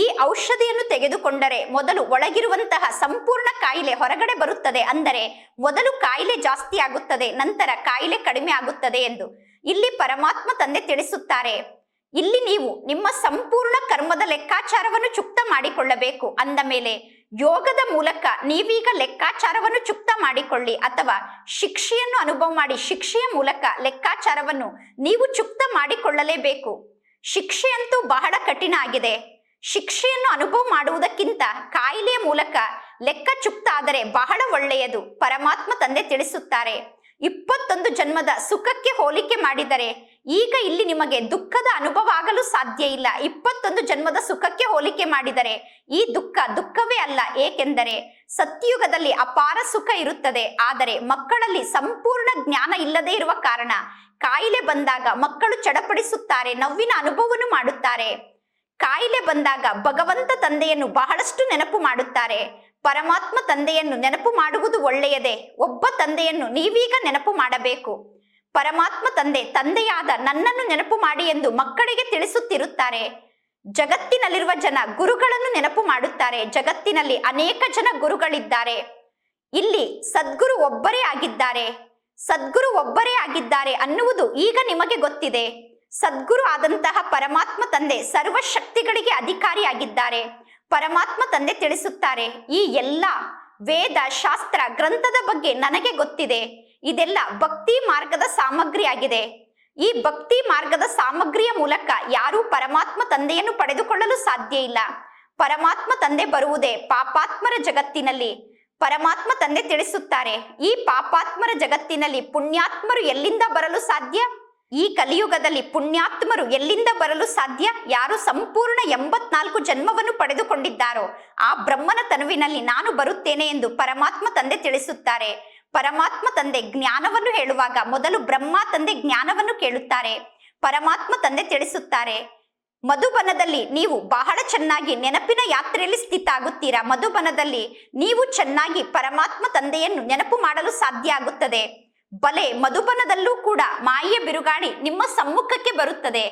ಈ ಔಷಧಿಯನ್ನು ತೆಗೆದುಕೊಂಡರೆ ಮೊದಲು ಒಳಗಿರುವಂತಹ ಸಂಪೂರ್ಣ ಕಾಯಿಲೆ ಹೊರಗಡೆ ಬರುತ್ತದೆ ಅಂದರೆ ಮೊದಲು ಕಾಯಿಲೆ ಜಾಸ್ತಿ ಆಗುತ್ತದೆ, ನಂತರ ಕಾಯಿಲೆ ಕಡಿಮೆ ಆಗುತ್ತದೆ ಎಂದು ಇಲ್ಲಿ ಪರಮಾತ್ಮ ತಂದೆ ತಿಳಿಸುತ್ತಾರೆ. ಇಲ್ಲಿ ನೀವು ನಿಮ್ಮ ಸಂಪೂರ್ಣ ಕರ್ಮದ ಲೆಕ್ಕಾಚಾರವನ್ನು ಚುಕ್ತ ಮಾಡಿಕೊಳ್ಳಬೇಕು ಅಂದ ಮೇಲೆ ಯೋಗದ ಮೂಲಕ ನೀವೀಗ ಲೆಕ್ಕಾಚಾರವನ್ನು ಚುಕ್ತ ಮಾಡಿಕೊಳ್ಳಿ ಅಥವಾ ಶಿಕ್ಷೆಯನ್ನು ಅನುಭವ ಮಾಡಿ ಶಿಕ್ಷೆಯ ಮೂಲಕ ಲೆಕ್ಕಾಚಾರವನ್ನು ನೀವು ಚುಕ್ತ ಮಾಡಿಕೊಳ್ಳಲೇಬೇಕು. ಶಿಕ್ಷೆಯಂತೂ ಬಹಳ ಕಠಿಣ ಆಗಿದೆ. ಶಿಕ್ಷೆಯನ್ನು ಅನುಭವ ಮಾಡುವುದಕ್ಕಿಂತ ಕಾಯಿಲೆಯ ಮೂಲಕ ಲೆಕ್ಕ ಚುಕ್ತ ಆದರೆ ಬಹಳ ಒಳ್ಳೆಯದು, ಪರಮಾತ್ಮ ತಂದೆ ತಿಳಿಸುತ್ತಾರೆ. ಇಪ್ಪತ್ತೊಂದು ಜನ್ಮದ ಸುಖಕ್ಕೆ ಹೋಲಿಕೆ ಮಾಡಿದರೆ ಈಗ ಇಲ್ಲಿ ನಿಮಗೆ ದುಃಖದ ಅನುಭವ ಆಗಲು ಸಾಧ್ಯ ಇಲ್ಲ. ಇಪ್ಪತ್ತೊಂದು ಜನ್ಮದ ಸುಖಕ್ಕೆ ಹೋಲಿಕೆ ಮಾಡಿದರೆ ಈ ದುಃಖ ದುಃಖವೇ ಅಲ್ಲ. ಏಕೆಂದರೆ ಸತ್ಯಯುಗದಲ್ಲಿ ಅಪಾರ ಸುಖ ಇರುತ್ತದೆ. ಆದರೆ ಮಕ್ಕಳಲ್ಲಿ ಸಂಪೂರ್ಣ ಜ್ಞಾನ ಇಲ್ಲದೆ ಇರುವ ಕಾರಣ ಕಾಯಿಲೆ ಬಂದಾಗ ಮಕ್ಕಳು ಚಡಪಡಿಸುತ್ತಾರೆ, ನೋವಿನ ಅನುಭವವನ್ನು ಮಾಡುತ್ತಾರೆ. ಕಾಯಿಲೆ ಬಂದಾಗ ಭಗವಂತ ತಂದೆಯನ್ನು ಬಹಳಷ್ಟು ನೆನಪು ಮಾಡುತ್ತಾರೆ. ಪರಮಾತ್ಮ ತಂದೆಯನ್ನು ನೆನಪು ಮಾಡುವುದು ಒಳ್ಳೆಯದೇ. ಒಬ್ಬ ತಂದೆಯನ್ನು ನೀವೀಗ ನೆನಪು ಮಾಡಬೇಕು. ಪರಮಾತ್ಮ ತಂದೆ, ತಂದೆಯಾದ ನನ್ನನ್ನು ನೆನಪು ಮಾಡಿ ಎಂದು ಮಕ್ಕಳಿಗೆ ತಿಳಿಸುತ್ತಿರುತ್ತಾರೆ. ಜಗತ್ತಿನಲ್ಲಿರುವ ಜನ ಗುರುಗಳನ್ನು ನೆನಪು ಮಾಡುತ್ತಾರೆ. ಜಗತ್ತಿನಲ್ಲಿ ಅನೇಕ ಜನ ಗುರುಗಳಿದ್ದಾರೆ. ಇಲ್ಲಿ ಸದ್ಗುರು ಒಬ್ಬರೇ ಆಗಿದ್ದಾರೆ. ಸದ್ಗುರು ಒಬ್ಬರೇ ಆಗಿದ್ದಾರೆ ಅನ್ನುವುದು ಈಗ ನಿಮಗೆ ಗೊತ್ತಿದೆ. ಸದ್ಗುರು ಆದಂತಹ ಪರಮಾತ್ಮ ತಂದೆ ಸರ್ವ ಶಕ್ತಿಗಳಿಗೆ ಅಧಿಕಾರಿಯಾಗಿದ್ದಾರೆ. ಪರಮಾತ್ಮ ತಂದೆ ತಿಳಿಸುತ್ತಾರೆ, ಈ ಎಲ್ಲ ವೇದ ಶಾಸ್ತ್ರ ಗ್ರಂಥದ ಬಗ್ಗೆ ನನಗೆ ಗೊತ್ತಿದೆ. ಇದೆಲ್ಲ ಭಕ್ತಿ ಮಾರ್ಗದ ಸಾಮಗ್ರಿಯಾಗಿದೆ ಈ ಭಕ್ತಿ ಮಾರ್ಗದ ಸಾಮಗ್ರಿಯ ಮೂಲಕ ಯಾರೂ ಪರಮಾತ್ಮ ತಂದೆಯನ್ನು ಪಡೆದುಕೊಳ್ಳಲು ಸಾಧ್ಯ ಇಲ್ಲ. ಪರಮಾತ್ಮ ತಂದೆ ಬರುವುದೇ ಪಾಪಾತ್ಮರ ಜಗತ್ತಿನಲ್ಲಿ. ಪರಮಾತ್ಮ ತಂದೆ ತಿಳಿಸುತ್ತಾರೆ, ಈ ಪಾಪಾತ್ಮರ ಜಗತ್ತಿನಲ್ಲಿ ಪುಣ್ಯಾತ್ಮರು ಎಲ್ಲಿಂದ ಬರಲು ಸಾಧ್ಯ? ಈ ಕಲಿಯುಗದಲ್ಲಿ ಪುಣ್ಯಾತ್ಮರು ಎಲ್ಲಿಂದ ಬರಲು ಸಾಧ್ಯ? ಯಾರು ಸಂಪೂರ್ಣ ಎಂಬತ್ನಾಲ್ಕು ಜನ್ಮವನ್ನು ಪಡೆದುಕೊಂಡಿದ್ದಾರೋ, ಆ ಬ್ರಹ್ಮನ ತನುವಿನಲ್ಲಿ ನಾನು ಬರುತ್ತೇನೆ ಎಂದು ಪರಮಾತ್ಮ ತಂದೆ ತಿಳಿಸುತ್ತಾರೆ. ಪರಮಾತ್ಮ ತಂದೆ ಜ್ಞಾನವನ್ನು ಹೇಳುವಾಗ ಮೊದಲು ಬ್ರಹ್ಮ ತಂದೆ ಜ್ಞಾನವನ್ನು ಕೇಳುತ್ತಾರೆ. ಪರಮಾತ್ಮ ತಂದೆ ತಿಳಿಸುತ್ತಾರೆ. ಮಧುಬನದಲ್ಲಿ ನೀವು ಬಹಳ ಚೆನ್ನಾಗಿ ನೆನಪಿನ ಯಾತ್ರೆಯಲ್ಲಿ ಸ್ಥಿತ ಆಗುತ್ತೀರಾ ಮಧುಬನದಲ್ಲಿ ನೀವು ಚೆನ್ನಾಗಿ ಪರಮಾತ್ಮ ತಂದೆಯನ್ನು ನೆನಪು ಮಾಡಲು ಸಾಧ್ಯ ಆಗುತ್ತದೆ. ಬಲೆ ಮಧುಬನದಲ್ಲೂ ಕೂಡ ಮಾಯೆಯ ಬಿರುಗಾಳಿ ನಿಮ್ಮ ಸಮ್ಮುಖಕ್ಕೆ ಬರುತ್ತದೆ.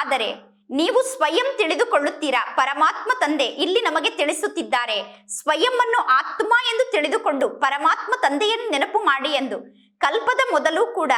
ಆದರೆ ನೀವು ಸ್ವಯಂ ತಿಳಿದುಕೊಳ್ಳುತ್ತೀರಾ? ಪರಮಾತ್ಮ ತಂದೆ ಇಲ್ಲಿ ನಮಗೆ ತಿಳಿಸುತ್ತಿದ್ದಾರೆ. ಸ್ವಯಂ ಅನ್ನು ಆತ್ಮ ಎಂದು ತಿಳಿದುಕೊಂಡು ಪರಮಾತ್ಮ ತಂದೆಯನ್ನು ನೆನಪು ಮಾಡಿ ಎಂದು. ಕಲ್ಪದ ಮೊದಲು ಕೂಡ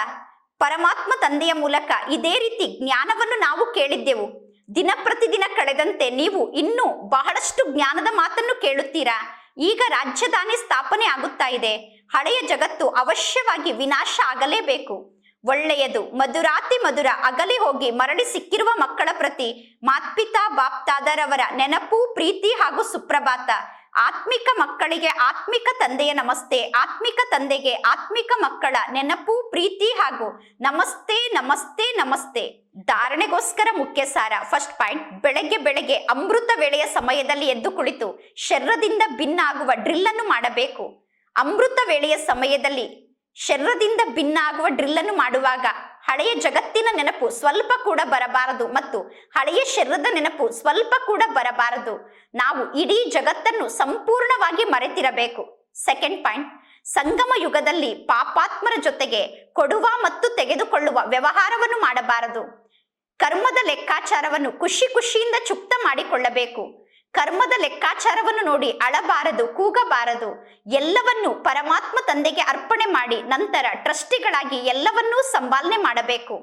ಪರಮಾತ್ಮ ತಂದೆಯ ಮೂಲಕ ಇದೇ ರೀತಿ ಜ್ಞಾನವನ್ನು ನಾವು ಕೇಳಿದ್ದೆವು. ದಿನ ಪ್ರತಿದಿನ ಕಳೆದಂತೆ ನೀವು ಇನ್ನೂ ಬಹಳಷ್ಟು ಜ್ಞಾನದ ಮಾತನ್ನು ಕೇಳುತ್ತೀರಾ? ಈಗ ರಾಜಧಾನಿ ಸ್ಥಾಪನೆ ಆಗುತ್ತಾ ಇದೆ. ಹಳೆಯ ಜಗತ್ತು ಅವಶ್ಯವಾಗಿ ವಿನಾಶ ಆಗಲೇಬೇಕು. ಒಳ್ಳೆಯದು. ಮಧುರಾತಿ ಮಧುರ ಅಗಲಿ ಹೋಗಿ ಮರಳಿ ಸಿಕ್ಕಿರುವ ಮಕ್ಕಳ ಪ್ರತಿ ಮಾತ್ಪಿತಾ ಬಾಪ್ತಾದರವರ ನೆನಪು, ಪ್ರೀತಿ ಹಾಗೂ ಸುಪ್ರಭಾತ. ಆತ್ಮಿಕ ಮಕ್ಕಳಿಗೆ ಆತ್ಮಿಕ ತಂದೆಯ ನಮಸ್ತೆ, ಆತ್ಮಿಕ ತಂದೆಗೆ ಆತ್ಮಿಕ ಮಕ್ಕಳ ನೆನಪು, ಪ್ರೀತಿ ಹಾಗೂ ನಮಸ್ತೆ ನಮಸ್ತೆ ನಮಸ್ತೆ. ಧಾರಣೆಗೋಸ್ಕರ ಮುಖ್ಯ ಸಾರ. ಫಸ್ಟ್ ಪಾಯಿಂಟ್, ಬೆಳಗ್ಗೆ ಬೆಳಗ್ಗೆ ಅಮೃತ ವೇಳೆಯ ಸಮಯದಲ್ಲಿ ಎದ್ದು ಕುಳಿತು, ಶರ್ರದಿಂದ ಭಿನ್ನ ಆಗುವ ಡ್ರಿಲ್ ಅನ್ನು ಮಾಡಬೇಕು. ಅಮೃತ ವೇಳೆಯ ಸಮಯದಲ್ಲಿ ಶರೀರದಿಂದ ಭಿನ್ನ ಆಗುವ ಡ್ರಿಲ್ ಅನ್ನು ಮಾಡುವಾಗ ಹಳೆಯ ಜಗತ್ತಿನ ನೆನಪು ಸ್ವಲ್ಪ ಕೂಡ ಬರಬಾರದು ಮತ್ತು ಹಳೆಯ ಶರೀರದ ನೆನಪು ಸ್ವಲ್ಪ ಕೂಡ ಬರಬಾರದು. ನಾವು ಇಡೀ ಜಗತ್ತನ್ನು ಸಂಪೂರ್ಣವಾಗಿ ಮರೆತಿರಬೇಕು. ಸೆಕೆಂಡ್ ಪಾಯಿಂಟ್, ಸಂಗಮ ಯುಗದಲ್ಲಿ ಪಾಪಾತ್ಮರ ಜೊತೆಗೆ ಕೊಡುವ ಮತ್ತು ತೆಗೆದುಕೊಳ್ಳುವ ವ್ಯವಹಾರವನ್ನು ಮಾಡಬಾರದು. ಕರ್ಮದ ಲೆಕ್ಕಾಚಾರವನ್ನು ಖುಷಿ ಖುಷಿಯಿಂದ ಚುಕ್ತ ಮಾಡಿಕೊಳ್ಳಬೇಕು. ಕರ್ಮದ ಲೆಕ್ಕಾಚಾರವನ್ನು ನೋಡಿ ಅಳಬಾರದು, ಕೂಗಬಾರದು. ಎಲ್ಲವನ್ನೂ ಪರಮಾತ್ಮ ತಂದೆಗೆ ಅರ್ಪಣೆ ಮಾಡಿ ನಂತರ ಟ್ರಸ್ಟಿಗಳಾಗಿ ಎಲ್ಲವನ್ನೂ ಸಂಭಾಲನೆ ಮಾಡಬೇಕು.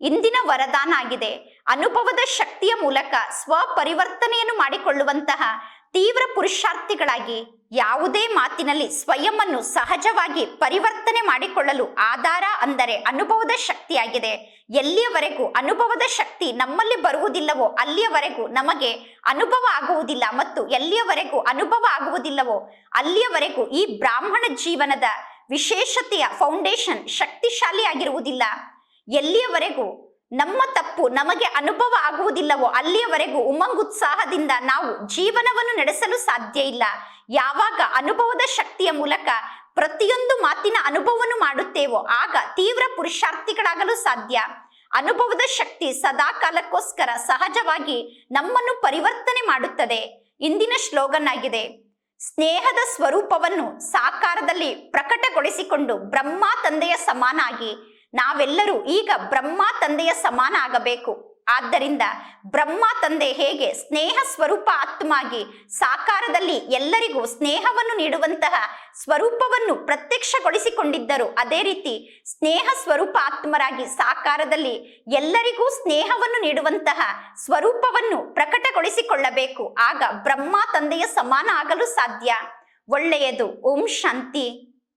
ಇಂದಿನ ವರದಾನ ಆಗಿದೆ. ಅನುಭವದ ಶಕ್ತಿಯ ಮೂಲಕ ಸ್ವಪರಿವರ್ತನೆಯನ್ನು ಮಾಡಿಕೊಳ್ಳುವಂತಹ ತೀವ್ರ ಪುರುಷಾರ್ಥಿಗಳಾಗಿ ಯಾವುದೇ ಮಾತಿನಲ್ಲಿ ಸ್ವಯಂವನ್ನು ಸಹಜವಾಗಿ ಪರಿವರ್ತನೆ ಮಾಡಿಕೊಳ್ಳಲು ಆಧಾರ ಅಂದರೆ ಅನುಭವದ ಶಕ್ತಿಯಾಗಿದೆ. ಎಲ್ಲಿಯವರೆಗೂ ಅನುಭವದ ಶಕ್ತಿ ನಮ್ಮಲ್ಲಿ ಬರುವುದಿಲ್ಲವೋ ಅಲ್ಲಿಯವರೆಗೂ ನಮಗೆ ಅನುಭವ ಆಗುವುದಿಲ್ಲ ಮತ್ತು ಎಲ್ಲಿಯವರೆಗೂ ಅನುಭವ ಆಗುವುದಿಲ್ಲವೋ ಅಲ್ಲಿಯವರೆಗೂ ಈ ಬ್ರಾಹ್ಮಣ ಜೀವನದ ವಿಶೇಷತೆಯ ಫೌಂಡೇಶನ್ ಶಕ್ತಿಶಾಲಿಯಾಗಿರುವುದಿಲ್ಲ. ಎಲ್ಲಿಯವರೆಗೂ ನಮ್ಮ ತಪ್ಪು ನಮಗೆ ಅನುಭವ ಆಗುವುದಿಲ್ಲವೋ ಅಲ್ಲಿಯವರೆಗೂ ಉಮಂಗುತ್ಸಾಹದಿಂದ ನಾವು ಜೀವನವನ್ನು ನಡೆಸಲು ಸಾಧ್ಯ ಇಲ್ಲ. ಯಾವಾಗ ಅನುಭವದ ಶಕ್ತಿಯ ಮೂಲಕ ಪ್ರತಿಯೊಂದು ಮಾತಿನ ಅನುಭವವನ್ನು ಮಾಡುತ್ತೇವೋ ಆಗ ತೀವ್ರ ಪುರುಷಾರ್ಥಿಗಳಾಗಲು ಸಾಧ್ಯ. ಅನುಭವದ ಶಕ್ತಿ ಸದಾ ಕಾಲಕ್ಕೋಸ್ಕರ ಸಹಜವಾಗಿ ನಮ್ಮನ್ನು ಪರಿವರ್ತನೆ ಮಾಡುತ್ತದೆ. ಇಂದಿನ ಶ್ಲೋಗನ್ ಆಗಿದೆ ಸ್ನೇಹದ ಸ್ವರೂಪವನ್ನು ಸಾಕಾರದಲ್ಲಿ ಪ್ರಕಟಗೊಳಿಸಿಕೊಂಡು ಬ್ರಹ್ಮ ತಂದೆಯ ಸಮಾನಾಗಿ ನಾವೆಲ್ಲರೂ ಈಗ ಬ್ರಹ್ಮ ತಂದೆಯ ಸಮಾನ ಆಗಬೇಕು. ಆದ್ದರಿಂದ ಬ್ರಹ್ಮ ತಂದೆ ಹೇಗೆ ಸ್ನೇಹ ಸ್ವರೂಪ ಆತ್ಮಾಗಿ ಸಾಕಾರದಲ್ಲಿ ಎಲ್ಲರಿಗೂ ಸ್ನೇಹವನ್ನು ನೀಡುವಂತಹ ಸ್ವರೂಪವನ್ನು ಪ್ರತ್ಯಕ್ಷಗೊಳಿಸಿಕೊಂಡಿದ್ದರು ಅದೇ ರೀತಿ ಸ್ನೇಹ ಸ್ವರೂಪ ಆತ್ಮರಾಗಿ ಸಾಕಾರದಲ್ಲಿ ಎಲ್ಲರಿಗೂ ಸ್ನೇಹವನ್ನು ನೀಡುವಂತಹ ಸ್ವರೂಪವನ್ನು ಪ್ರಕಟಗೊಳಿಸಿಕೊಳ್ಳಬೇಕು. ಆಗ ಬ್ರಹ್ಮ ತಂದೆಯ ಸಮಾನ ಆಗಲು ಸಾಧ್ಯ. ಒಳ್ಳೆಯದು. ಓಂ ಶಾಂತಿ.